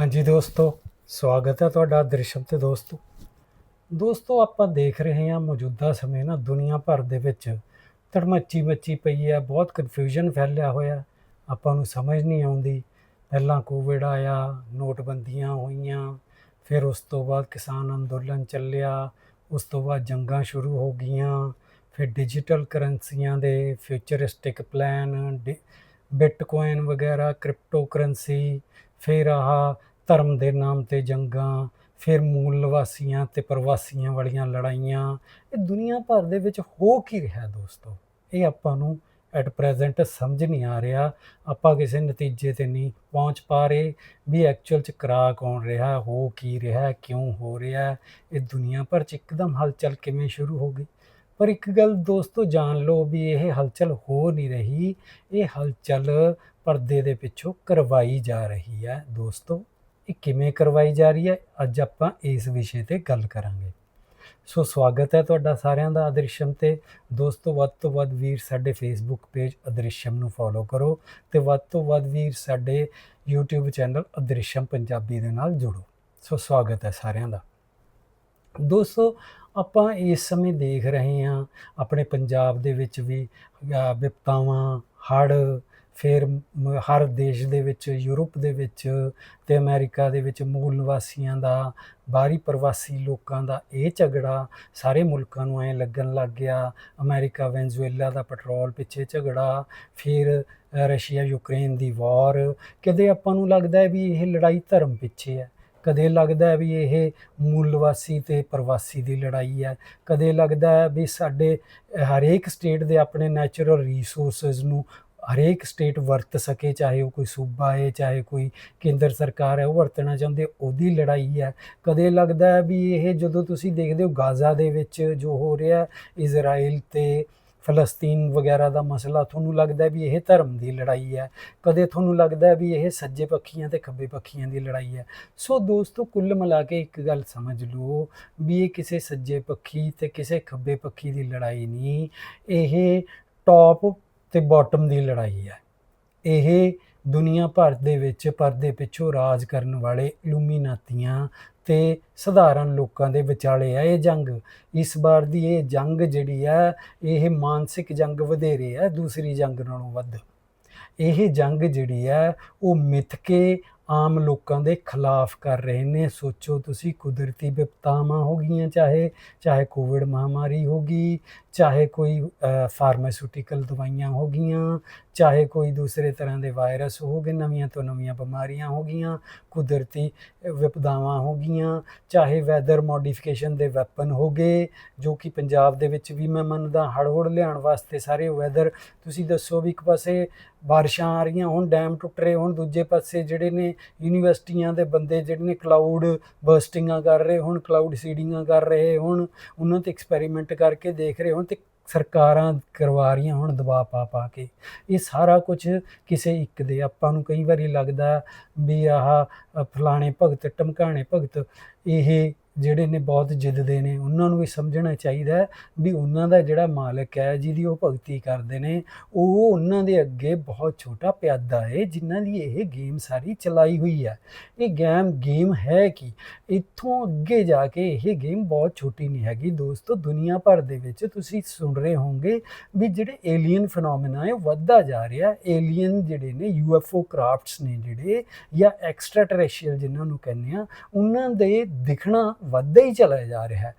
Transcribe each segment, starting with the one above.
ਹਾਂਜੀ ਦੋਸਤੋ, ਸਵਾਗਤ ਹੈ ਤੁਹਾਡਾ ਦ੍ਰਿਸ਼ਮ ਤੇ ਦੋਸਤੋ। ਦੋਸਤੋ, ਆਪਾਂ ਦੇਖ ਰਹੇ ਹਾਂ ਮੌਜੂਦਾ ਸਮੇਂ ਨਾ ਦੁਨੀਆ ਭਰ ਦੇ ਵਿੱਚ ਤੜਮੱਚੀ ਮੱਚੀ ਪਈ ਹੈ, ਬਹੁਤ ਕਨਫਿਊਜ਼ਨ ਫੈਲਿਆ ਹੋਇਆ। ਆਪਾਂ ਨੂੰ ਸਮਝ ਨਹੀਂ ਆਉਂਦੀ। ਪਹਿਲਾਂ ਕੋਵਿਡ ਆਇਆ, ਨੋਟਬੰਦੀਆਂ ਹੋਈਆਂ, ਫਿਰ ਉਸ ਤੋਂ ਬਾਅਦ ਕਿਸਾਨ ਅੰਦੋਲਨ ਚੱਲਿਆ, ਉਸ ਤੋਂ ਬਾਅਦ ਜੰਗਾਂ ਸ਼ੁਰੂ ਹੋ ਗਈਆਂ, ਫਿਰ ਡਿਜੀਟਲ ਕਰੰਸੀਆਂ ਦੇ ਫਿਊਚਰਿਸਟਿਕ ਪਲਾਨ ਬਿਟਕੋਇਨ ਵਗੈਰਾ ਕ੍ਰਿਪਟੋ ਕਰੰਸੀ ਫਿਰ ਆਹ ਧਰਮ ਦੇ ਨਾਮ ਤੇ ਜੰਗਾਂ, ਫਿਰ ਮੂਲ ਨਿਵਾਸੀਆਂ ਤੇ ਪ੍ਰਵਾਸੀਆਂ ਵਾਲੀਆਂ ਲੜਾਈਆਂ, ਇਹ ਦੁਨੀਆ ਭਰ ਦੇ ਵਿੱਚ ਹੋ ਕੀ ਰਿਹਾ ਦੋਸਤੋ? ਇਹ ਆਪਾਂ ਨੂੰ ਐਟ ਪ੍ਰੈਜ਼ੈਂਟ ਸਮਝ ਨਹੀਂ ਆ ਰਿਹਾ। ਆਪਾਂ ਕਿਸੇ ਨਤੀਜੇ ਤੇ ਨਹੀਂ ਪਹੁੰਚ ਪਾ ਰਹੇ ਵੀ ਐਕਚੁਅਲ ਚ ਕਰਾ ਕੌਣ ਰਿਹਾ, ਹੋ ਕੀ ਰਿਹਾ, ਕਿਉਂ ਹੋ ਰਿਹਾ? ਇਹ ਦੁਨੀਆ ਭਰ ਚ ਇੱਕਦਮ ਹਲਚਲ ਕਿਵੇਂ ਸ਼ੁਰੂ ਹੋ ਗਈ? ਪਰ ਇੱਕ ਗੱਲ ਦੋਸਤੋ ਜਾਣ ਲਓ ਵੀ ਇਹ ਹਲਚਲ ਹੋ ਨਹੀਂ ਰਹੀ। ਇਹ ਹਲਚਲ ਪਰਦੇ ਦੇ ਪਿੱਛੋਂ ਕਰਵਾਈ ਜਾ ਰਹੀ ਹੈ ਦੋਸਤੋ। ਇਹ ਕਿਵੇਂ ਕਰਵਾਈ ਜਾ ਰਹੀ ਹੈ, ਅੱਜ ਆਪਾਂ ਇਸ ਵਿਸ਼ੇ ਤੇ ਗੱਲ ਕਰਾਂਗੇ। ਸੋ ਸਵਾਗਤ ਹੈ ਤੁਹਾਡਾ ਸਾਰਿਆਂ ਦਾ ਅਦ੍ਰਿਸ਼ਮ ਤੇ। ਦੋਸਤੋ, ਵੱਧ ਤੋਂ ਵੱਧ ਵੀਰ ਸਾਡੇ ਫੇਸਬੁੱਕ ਪੇਜ ਅਦ੍ਰਿਸ਼ਮ ਨੂੰ ਫੋਲੋ ਕਰੋ ਤੇ ਵੱਧ ਤੋਂ ਵੱਧ ਵੀਰ ਸਾਡੇ YouTube ਚੈਨਲ ਅਦ੍ਰਿਸ਼ਮ ਪੰਜਾਬੀ ਦੇ ਨਾਲ ਜੁੜੋ। ਸੋ ਸਵਾਗਤ ਹੈ ਸਾਰਿਆਂ ਦਾ। ਦੋਸਤੋ, ਆਪਾਂ ਇਸ ਸਮੇਂ ਦੇਖ ਰਹੇ ਹਾਂ, ਆਪਣੇ ਪੰਜਾਬ ਦੇ ਵਿੱਚ ਵੀ ਵਿਪਤਾਵਾਂ, ਹੜ੍ਹ ਫਿਰ ਹਰ ਦੇਸ਼ ਦੇ ਵਿੱਚ, ਯੂਰਪ ਦੇ ਵਿੱਚ ਤੇ ਅਮਰੀਕਾ ਦੇ ਵਿੱਚ ਮੂਲ ਨਿਵਾਸੀਆਂ ਦਾ, ਬਾਹਰੀ ਪ੍ਰਵਾਸੀ ਲੋਕਾਂ ਦਾ ਇਹ ਝਗੜਾ ਸਾਰੇ ਮੁਲਕਾਂ ਨੂੰ ਐ ਲੱਗਣ ਲੱਗ ਗਿਆ। ਅਮਰੀਕਾ, ਵੈਨਜ਼ੂਏਲਾ ਦਾ ਪੈਟਰੋਲ ਪਿੱਛੇ ਝਗੜਾ, ਫਿਰ ਰਸ਼ੀਆ, ਯੂਕਰੇਨ ਦੀ ਵਾਰ। ਕਦੇ ਆਪਾਂ ਨੂੰ ਲੱਗਦਾ ਹੈ ਵੀ ਇਹ ਲੜਾਈ ਧਰਮ ਪਿੱਛੇ ਹੈ। ਕਦੇ ਲੱਗਦਾ ਵੀ ਇਹ ਮੂਲਵਾਸੀ ਨਿਵਾਸੀ ਤੇ ਪ੍ਰਵਾਸੀ ਦੀ ਲੜਾਈ ਹੈ। ਕਦੇ ਲੱਗਦਾ ਵੀ ਸਾਡੇ ਹਰੇਕ ਸਟੇਟ ਦੇ ਆਪਣੇ ਨੈਚੁਰਲ ਰਿਸੋਰਸਸ ਨੂੰ ਹਰੇਕ ਸਟੇਟ ਵਰਤ ਸਕੇ, ਚਾਹੇ ਉਹ ਕੋਈ ਸੂਬਾ ਹੈ, ਚਾਹੇ ਕੋਈ ਕੇਂਦਰ ਸਰਕਾਰ ਹੈ, ਉਹ ਵਰਤਣਾ ਚਾਹੁੰਦੇ, ਉਹਦੀ ਲੜਾਈ ਹੈ। ਕਦੇ ਲੱਗਦਾ ਹੈ ਵੀ ਇਹ ਜਦੋਂ ਤੁਸੀਂ ਦੇਖਦੇ ਹੋ ਗਾਜ਼ਾ ਦੇ ਵਿੱਚ ਜੋ ਹੋ ਰਿਹਾ ਇਜ਼ਰਾਈਲ ਤੇ ਫਲਸਤੀਨ ਵਗੈਰਾ ਦਾ ਮਸਲਾ, ਤੁਹਾਨੂੰ ਲੱਗਦਾ ਵੀ ਇਹ ਧਰਮ ਦੀ ਲੜਾਈ ਹੈ? ਕਦੇ ਤੁਹਾਨੂੰ ਲੱਗਦਾ ਵੀ ਇਹ ਸੱਜੇ ਪੱਖੀਆਂ ਤੇ ਖੱਬੇ ਪੱਖੀਆਂ ਦੀ ਲੜਾਈ ਹੈ? ਸੋ ਦੋਸਤੋ, ਕੁੱਲ ਮਿਲਾ ਕੇ ਇੱਕ ਗੱਲ ਸਮਝ ਲਓ ਵੀ ਇਹ ਕਿਸੇ ਸੱਜੇ ਪੱਖੀ ਤੇ ਕਿਸੇ ਖੱਬੇ ਪੱਖੀ ਦੀ ਲੜਾਈ ਨਹੀਂ। ਇਹ ਟੌਪ ਤੇ ਬਾਟਮ ਦੀ ਲੜਾਈ ਹੈ। ਇਹ ਦੁਨੀਆ ਭਰ ਦੇ ਵਿੱਚ ਪਰਦੇ ਪਿੱਛੋਂ ਰਾਜ ਕਰਨ ਵਾਲੇ ਇਲੂਮੀਨਾਤੀਆਂ ਤੇ ਸਧਾਰਨ ਲੋਕਾਂ ਦੇ ਵਿਚਾਲੇ ਆ ਇਹ ਜੰਗ। ਇਸ ਵਾਰ ਦੀ ਇਹ ਜੰਗ ਜਿਹੜੀ ਹੈ, ਇਹ ਮਾਨਸਿਕ ਜੰਗ ਵਧੇਰੇ ਹੈ, ਦੂਸਰੀ ਜੰਗ ਨਾਲੋਂ ਵੱਧ। ਇਹ ਜੰਗ ਜਿਹੜੀ ਹੈ, ਉਹ ਮਿੱਥ ਕੇ ਆਮ ਲੋਕਾਂ ਦੇ ਖਿਲਾਫ ਕਰ ਰਹੇ ਨੇ। ਸੋਚੋ ਤੁਸੀਂ, ਕੁਦਰਤੀ ਵਿਪਤਾਵਾਂ ਹੋ ਗਈਆਂ, ਚਾਹੇ ਚਾਹੇ ਕੋਵਿਡ ਮਹਾਮਾਰੀ ਹੋ ਗਈ, ਚਾਹੇ ਕੋਈ ਫਾਰਮਾਸਿਊਟੀਕਲ ਦਵਾਈਆਂ ਹੋ ਗਈਆਂ ਚਾਹੇ ਕੋਈ ਦੂਸਰੇ ਤਰ੍ਹਾਂ ਦੇ ਵਾਇਰਸ ਹੋ ਗਏ ਨਵੀਆਂ ਤੋਂ ਨਵੀਆਂ ਬਿਮਾਰੀਆਂ ਹੋ ਗਈਆਂ, ਕੁਦਰਤੀ ਵਿਪਦਾਵਾਂ ਹੋ ਗਈਆਂ, ਚਾਹੇ ਵੈਦਰ ਮੋਡੀਫਿਕੇਸ਼ਨ ਦੇ ਵੈਪਨ ਹੋ ਗਏ, ਜੋ ਕਿ ਪੰਜਾਬ ਦੇ ਵਿੱਚ ਵੀ ਮੈਂ ਮੰਨਦਾ ਹੜ੍ਹ ਲਿਆਉਣ ਵਾਸਤੇ ਸਾਰੇ ਵੈਦਰ ਤੁਸੀਂ ਦੱਸੋ ਵੀ ਇੱਕ ਪਾਸੇ ਬਾਰਿਸ਼ਾਂ ਆ ਰਹੀਆਂ, ਹੁਣ ਡੈਮ ਟੁੱਟ ਰਹੇ, ਹੁਣ ਦੂਜੇ ਪਾਸੇ ਜਿਹੜੇ ਨੇ ਯੂਨੀਵਰਸਿਟੀਆਂ ਦੇ ਬੰਦੇ ਜਿਹੜੇ ਨੇ ਕਲਾਊਡ ਬਰਸਟਿੰਗਾਂ ਕਰ ਰਹੇ, ਹੁਣ ਕਲਾਊਡ ਸੀਡਿੰਗਾਂ ਕਰ ਰਹੇ, ਹੁਣ ਉਹਨਾਂ ਤੇ ਐਕਸਪੈਰੀਮੈਂਟ ਕਰਕੇ ਦੇਖ ਰਹੇ, ਹੁਣ ਤੇ ਸਰਕਾਰਾਂ ਕਰਵਾ ਰਹੀਆਂ ਹੁਣ, ਦਬਾਅ ਪਾ ਪਾ ਕੇ। ਇਹ ਸਾਰਾ ਕੁਝ ਕਿਸੇ ਇੱਕ ਦੇ ਆਪਾਂ ਨੂੰ ਕਈ ਵਾਰੀ ਲੱਗਦਾ ਵੀ ਆਹ ਫਲਾਣੇ ਭਗਤ, ਟਮਕਾਣੇ ਭਗਤ, ਇਹ ਜਿਹੜੇ ਨੇ ਬਹੁਤ ਜਿੱਦਦੇ ਨੇ, ਉਹਨਾਂ ਨੂੰ ਵੀ ਸਮਝਣਾ ਚਾਹੀਦਾ ਵੀ ਉਹਨਾਂ ਦਾ ਜਿਹੜਾ ਮਾਲਕ ਹੈ, ਜਿਹਦੀ ਉਹ ਭਗਤੀ ਕਰਦੇ ਨੇ, ਉਹ ਉਹਨਾਂ ਦੇ ਅੱਗੇ ਬਹੁਤ ਛੋਟਾ ਪਿਆਦਾ ਹੈ, ਜਿਨ੍ਹਾਂ ਦੀ ਇਹ ਗੇਮ ਸਾਰੀ ਚਲਾਈ ਹੋਈ ਹੈ। ਇਹ ਗੇਮ ਗੇਮ ਹੈ ਕਿ? ਇੱਥੋਂ ਅੱਗੇ ਜਾ ਕੇ ਇਹ ਗੇਮ ਬਹੁਤ ਛੋਟੀ ਨਹੀਂ ਹੈਗੀ। ਦੋਸਤੋ, ਦੁਨੀਆ ਭਰ ਦੇ ਵਿੱਚ ਤੁਸੀਂ ਸੁਣ ਰਹੇ ਹੋਵੋਗੇ ਵੀ ਜਿਹੜੇ ਏਲੀਅਨ ਫੀਨੋਮੇਨਾ ਹੈ, ਉਹ ਵੱਧਦਾ ਜਾ ਰਿਹਾ ਏਲੀਅਨ ਜਿਹੜੇ ਨੇ ਯੂਐਫਓ ਕਰਾਫਟਸ ਨੇ ਜਿਹੜੇ, ਜਾਂ ਐਕਸਟਰਾ ਟੈਰੇਸਟਰੀਅਲ ਜਿਨ੍ਹਾਂ ਨੂੰ ਕਹਿੰਦੇ ਆ ਉਹਨਾਂ ਦੇ ਦਿਖਣਾ ਵੱਧਦਾ ਹੀ ਚਲਾ ਜਾ ਰਿਹਾ ਹੈ।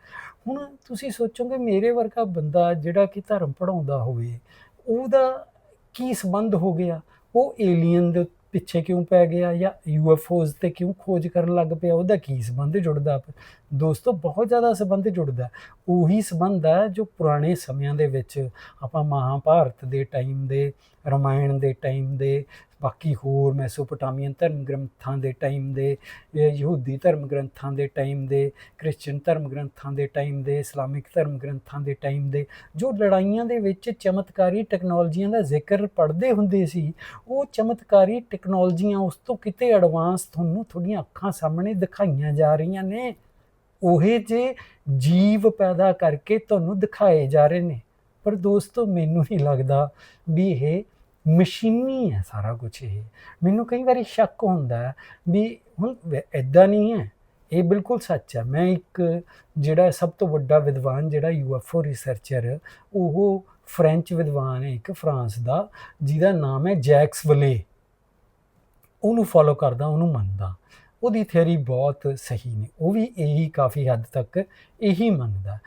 ਹੁਣ ਤੁਸੀਂ ਸੋਚੋਗੇ ਮੇਰੇ ਵਰਗਾ ਬੰਦਾ ਜਿਹੜਾ ਕਿ ਧਰਮ ਪੜਾਉਂਦਾ ਹੋਵੇ, ਉਹਦਾ ਕੀ ਸੰਬੰਧ ਹੋ ਗਿਆ? ਉਹ ਏਲੀਅਨ ਦੇ ਪਿੱਛੇ ਕਿਉਂ ਪੈ ਗਿਆ ਜਾਂ ਯੂਐਫਓਜ਼ ਤੇ ਕਿਉਂ ਖੋਜ ਕਰਨ ਲੱਗ ਪਿਆ? ਉਹਦਾ ਕੀ ਸੰਬੰਧ ਜੁੜਦਾ? ਪ- ਦੋਸਤੋ, ਬਹੁਤ ਜ਼ਿਆਦਾ ਸੰਬੰਧ ਜੁੜਦਾ। ਉਹੀ ਸੰਬੰਧ ਹੈ ਜੋ ਪੁਰਾਣੇ ਸਮਿਆਂ ਦੇ ਵਿੱਚ ਆਪਾਂ ਮਹਾਭਾਰਤ ਦੇ ਟਾਈਮ ਦੇ, ਰਮਾਇਣ ਦੇ ਟਾਈਮ ਦੇ ਬਾਕੀ ਹੋਰ ਮੈਸੋਪੋਟਾਮੀਅਨ ਧਰਮ ਗ੍ਰੰਥਾਂ ਦੇ ਟਾਈਮ ਦੇ ਯਹੂਦੀ ਧਰਮ ਗ੍ਰੰਥਾਂ ਦੇ ਟਾਈਮ ਦੇ ਕ੍ਰਿਸਚੀਅਨ ਧਰਮ ਗ੍ਰੰਥਾਂ ਦੇ ਟਾਈਮ ਦੇ, ਇਸਲਾਮਿਕ ਧਰਮ ਗ੍ਰੰਥਾਂ ਦੇ ਟਾਈਮ ਦੇ, ਜੋ ਲੜਾਈਆਂ ਦੇ ਵਿੱਚ ਚਮਤਕਾਰੀ ਟੈਕਨੋਲੋਜੀਆਂ ਦਾ ਜ਼ਿਕਰ ਪੜ੍ਹਦੇ ਹੁੰਦੇ ਸੀ, ਉਹ ਚਮਤਕਾਰੀ ਟੈਕਨੋਲੋਜੀਆਂ ਉਸ ਤੋਂ ਕਿਤੇ ਐਡਵਾਂਸ ਤੁਹਾਨੂੰ ਤੁਹਾਡੀਆਂ ਅੱਖਾਂ ਸਾਹਮਣੇ ਦਿਖਾਈਆਂ ਜਾ ਰਹੀਆਂ ਨੇ। ਉਹੇ ਜੇ ਜੀਵ ਪੈਦਾ ਕਰਕੇ ਤੁਹਾਨੂੰ ਦਿਖਾਏ ਜਾ ਰਹੇ ਨੇ। ਪਰ ਦੋਸਤੋ, ਮੈਨੂੰ ਨਹੀਂ ਲੱਗਦਾ ਵੀ ਇਹ ਮਸ਼ੀਨੀ ਹੈ ਸਾਰਾ ਕੁਝ ਇਹ। ਮੈਨੂੰ ਕਈ ਵਾਰੀ ਸ਼ੱਕ ਹੁੰਦਾ ਵੀ ਹੁਣ ਐਦਾਂ ਨਹੀਂ ਹੈ। ਇਹ ਬਿਲਕੁਲ ਸੱਚ ਹੈ। ਮੈਂ ਇੱਕ ਜਿਹੜਾ ਸਭ ਤੋਂ ਵੱਡਾ ਵਿਦਵਾਨ ਜਿਹੜਾ ਯੂਐਫਓ ਰਿਸਰਚਰ, ਉਹ ਫ੍ਰੈਂਚ ਵਿਦਵਾਨ ਹੈ, ਇੱਕ ਫਰਾਂਸ ਦਾ, ਜਿਹਦਾ ਨਾਮ ਹੈ ਜੈਕਸ ਵਲੇ। ਉਹਨੂੰ ਫੋਲੋ ਕਰਦਾ, ਉਹਨੂੰ ਮੰਨਦਾ। ਉਹਦੀ ਥਿਉਰੀ ਬਹੁਤ ਸਹੀ ਨੇ। ਉਹ ਵੀ ਇਹੀ ਕਾਫੀ ਹੱਦ ਤੱਕ ਇਹੀ ਮੰਨਦਾ।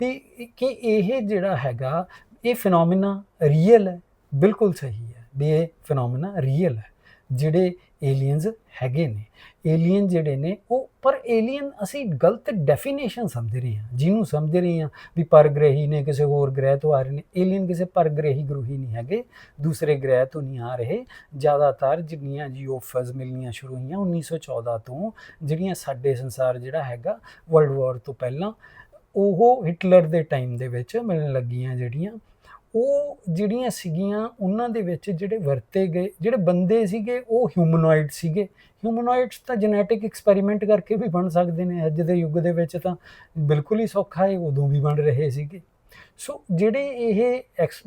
ਵੀ ਕਿ ਇਹ ਜਿਹੜਾ ਹੈਗਾ, ਇਹ ਫੀਨੋਮੀਨਾ ਰੀਅਲ ਹੈ। ਬਿਲਕੁਲ ਸਹੀ ਹੈ ਵੀ ਇਹ ਫੀਨੋਮੀਨਾ ਰੀਅਲ ਹੈ। ਜਿਹੜੇ ਏਲੀਅਨਸ ਹੈਗੇ ਨੇ ਏਲੀਅਨ ਜਿਹੜੇ ਨੇ, ਉਹ ਪਰ ਏਲੀਅਨ ਅਸੀਂ ਗਲਤ ਡੈਫੀਨੇਸ਼ਨ ਸਮਝ ਰਹੇ ਹਾਂ। ਜਿਹਨੂੰ ਸਮਝ ਰਹੇ ਹਾਂ ਵੀ ਪਰਗ੍ਰਹੀ ਨੇ ਕਿਸੇ ਹੋਰ ਗ੍ਰਹਿ ਤੋਂ ਆ ਰਹੇ ਨੇ ਏਲੀਅਨ ਕਿਸੇ ਪਰਗ੍ਰਹੀ ਗ੍ਰੋਹੀ ਨਹੀਂ ਹੈਗੇ, ਦੂਸਰੇ ਗ੍ਰਹਿ ਤੋਂ ਨਹੀਂ ਆ ਰਹੇ। ਜ਼ਿਆਦਾਤਰ ਜਿੰਨੀਆਂ ਜੀਓਫਜ਼ ਮਿਲਣੀਆਂ ਸ਼ੁਰੂ ਹੋਈਆਂ 1914 ਤੋਂ, ਜਿਹੜੀਆਂ ਸਾਡੇ ਸੰਸਾਰ ਜਿਹੜਾ ਹੈਗਾ ਵਰਲਡ ਵਾਰ ਤੋਂ ਪਹਿਲਾਂ, ਉਹ ਹਿਟਲਰ ਦੇ ਟਾਈਮ ਦੇ ਵਿੱਚ ਮਿਲਣ ਲੱਗੀਆਂ ਜਿਹੜੀਆਂ ਉਹ ਜਿਹੜੀਆਂ ਸੀਗੀਆਂ, ਉਹਨਾਂ ਦੇ ਵਿੱਚ ਜਿਹੜੇ ਵਰਤੇ ਗਏ, ਜਿਹੜੇ ਬੰਦੇ ਸੀਗੇ, ਉਹ ਹਿਊਮਨੋਇਡ ਸੀਗੇ। ਹਿਊਮਨੋਇਡਸ ਤਾਂ ਜੈਨੇਟਿਕ ਐਕਸਪੈਰੀਮੈਂਟ ਕਰਕੇ ਵੀ ਬਣ ਸਕਦੇ ਨੇ। ਅੱਜ ਦੇ ਯੁੱਗ ਦੇ ਵਿੱਚ ਤਾਂ ਬਿਲਕੁਲ ਹੀ ਸੌਖਾ ਹੈ, ਉਦੋਂ ਵੀ ਬਣ ਰਹੇ ਸੀਗੇ। ਸੋ ਜਿਹੜੇ ਇਹ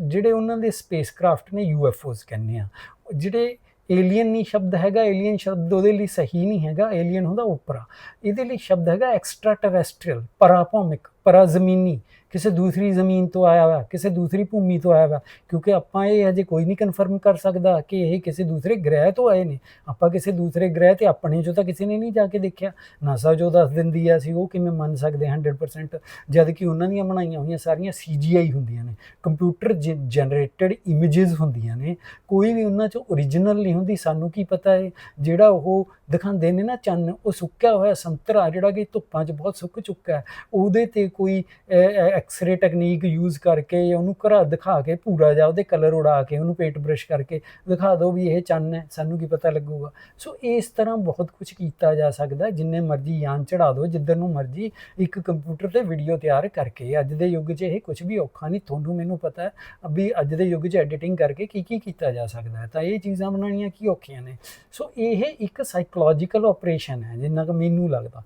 ਜਿਹੜੇ ਉਹਨਾਂ ਦੇ ਸਪੇਸਕ੍ਰਾਫਟ ਨੇ ਯੂਐਫਓਸ ਕਹਿੰਦੇ ਆ, ਜਿਹੜੇ ਏਲੀਅਨ ਨਹੀਂ ਸ਼ਬਦ ਹੈਗਾ ਏਲੀਅਨ ਸ਼ਬਦ ਉਹਦੇ ਲਈ ਸਹੀ ਨਹੀਂ ਹੈਗਾ ਏਲੀਅਨ ਹੁੰਦਾ ਉਪਰਾ। ਇਹਦੇ ਲਈ ਸ਼ਬਦ ਹੈਗਾ ਐਕਸਟਰਾ ਟੈਰੈਸਟਰੀਅਲ ਪਰਾਭੌਮਿਕ, ਪਰਾਜ਼ਮੀਨੀ। ਕਿਸੇ ਦੂਸਰੀ ਜ਼ਮੀਨ ਤੋਂ ਆਇਆ ਹੋਇਆ ਕਿਸੇ ਦੂਸਰੀ ਭੂਮੀ ਤੋਂ ਆਇਆ ਹੋਇਆ ਕਿਉਂਕਿ ਆਪਾਂ ਇਹ ਅਜੇ ਕੋਈ ਨਹੀਂ ਕਨਫਰਮ ਕਰ ਸਕਦਾ ਕਿ ਇਹ ਕਿਸੇ ਦੂਸਰੇ ਗ੍ਰਹਿ ਤੋਂ ਆਏ ਨੇ। ਆਪਾਂ ਕਿਸੇ ਦੂਸਰੇ ਗ੍ਰਹਿ ਤੇ ਆਪਣੇ ਚੋਂ ਤਾਂ ਕਿਸੇ ਨੇ ਨਹੀਂ ਜਾ ਕੇ ਦੇਖਿਆ। ਨਾਸਾ ਜੋ ਦੱਸ ਦਿੰਦੀ ਆ ਸੀ, ਉਹ ਕਿਵੇਂ ਮੰਨ ਸਕਦੇ 100% ਜਦ ਕਿ ਉਹਨਾਂ ਦੀਆਂ ਬਣਾਈਆਂ ਹੋਈਆਂ ਸਾਰੀਆਂ ਸੀਜੀਆਈ ਹੁੰਦੀਆਂ ਨੇ ਕੰਪਿਊਟਰ ਜਨਰੇਟਡ ਇਮੇजेस ਹੁੰਦੀਆਂ ਨੇ, ਕੋਈ ਵੀ ਉਹਨਾਂ ਚੋਂ origignal ਨਹੀਂ ਹੁੰਦੀ, ਸਾਨੂੰ ਕੀ ਪਤਾ ਹੈ ਜਿਹੜਾ ਉਹ ਦਿਖਾਉਂਦੇ ਨੇ ਨਾ ਚੰਨ, ਉਹ ਸੁੱਕਿਆ ਹੋਇਆ ਸੰਤਰਾ, ਜਿਹੜਾ ਕਿ ਧੁੱਪਾਂ 'ਚ ਬਹੁਤ ਸੁੱਕ ਚੁੱਕਾ ਹੈ, ਉਹਦੇ ਤੇ ਕੋਈ ਐਕਸ-ਰੇ ਟੈਕਨੀਕ ਯੂਜ਼ ਕਰਕੇ ਉਹਨੂੰ ਘਰਾ ਦਿਖਾ ਕੇ ਪੂਰਾ ਜਾ ਉਹਦੇ ਕਲਰ ਉਡਾ ਕੇ ਉਹਨੂੰ ਪੇਟ ਬ੍ਰਸ਼ ਕਰਕੇ ਦਿਖਾ ਦਿਓ ਵੀ ਇਹ ਚੰਨ ਹੈ, ਸਾਨੂੰ ਕੀ ਪਤਾ ਲੱਗੂਗਾ। ਸੋ ਇਸ ਤਰ੍ਹਾਂ ਬਹੁਤ ਕੁਝ ਕੀਤਾ ਜਾ ਸਕਦਾ ਜਿੰਨੇ ਮਰਜ਼ੀ ਯਾਨ ਚੜਾ ਦਿਓ, ਜਿੱਧਰ ਨੂੰ ਮਰਜ਼ੀ ਇੱਕ ਕੰਪਿਊਟਰ ਤੇ ਵੀਡੀਓ ਤਿਆਰ ਕਰਕੇ। ਅੱਜ ਦੇ ਯੁੱਗ 'ਚ ਇਹ ਕੁਝ ਵੀ ਔਖਾ ਨਹੀਂ, ਤੁਹਾਨੂੰ ਮੈਨੂੰ ਪਤਾ ਹੈ ਅਭੀ ਅੱਜ ਦੇ ਯੁੱਗ 'ਚ ਐਡੀਟਿੰਗ ਕਰਕੇ ਕੀ ਕੀ ਕੀਤਾ ਜਾ ਸਕਦਾ ਹੈ। ਤਾਂ ਇਹ ਚੀਜ਼ਾਂ ਬਣਾਉਣੀਆਂ ਕੀ ਔਖੀਆਂ ਨੇ? ਸੋ ਇਹ ਇੱਕ ਸਾਈਕੋਲੋਜੀਕਲ ਆਪਰੇਸ਼ਨ ਹੈ, ਜਿੰਨਾ ਕਿ ਮੈਨੂੰ ਲੱਗਦਾ।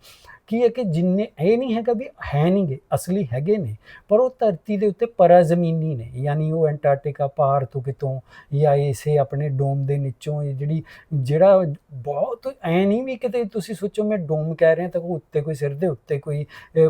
ਕੀ ਹੈ ਕਿ ਜਿੰਨੇ ਇਹ ਨਹੀਂ ਹੈਗਾ ਵੀ ਹੈ ਨਹੀਂਗੇ, ਅਸਲੀ ਹੈਗੇ ਨੇ, ਪਰ ਉਹ ਧਰਤੀ ਦੇ ਉੱਤੇ ਪਰਾਜ਼ਮੀਨੀ ਨੇ, ਯਾਨੀ ਉਹ ਐਂਟਾਰਕਟਿਕਾ ਪਾਰ ਤੋਂ ਕਿਤੋਂ ਜਾਂ ਇਸੇ ਆਪਣੇ ਡੋਮ ਦੇ ਨੀਚੋਂ ਇਹ ਜਿਹੜੀ, ਜਿਹੜਾ ਬਹੁਤ ਐ ਨਹੀਂ ਵੀ ਕਿਤੇ ਤੁਸੀਂ ਸੋਚੋ ਮੈਂ ਡੋਮ ਕਹਿ ਰਿਹਾ ਤਾਂ ਉਹ ਉੱਤੇ ਕੋਈ ਸਿਰ ਦੇ ਉੱਤੇ ਕੋਈ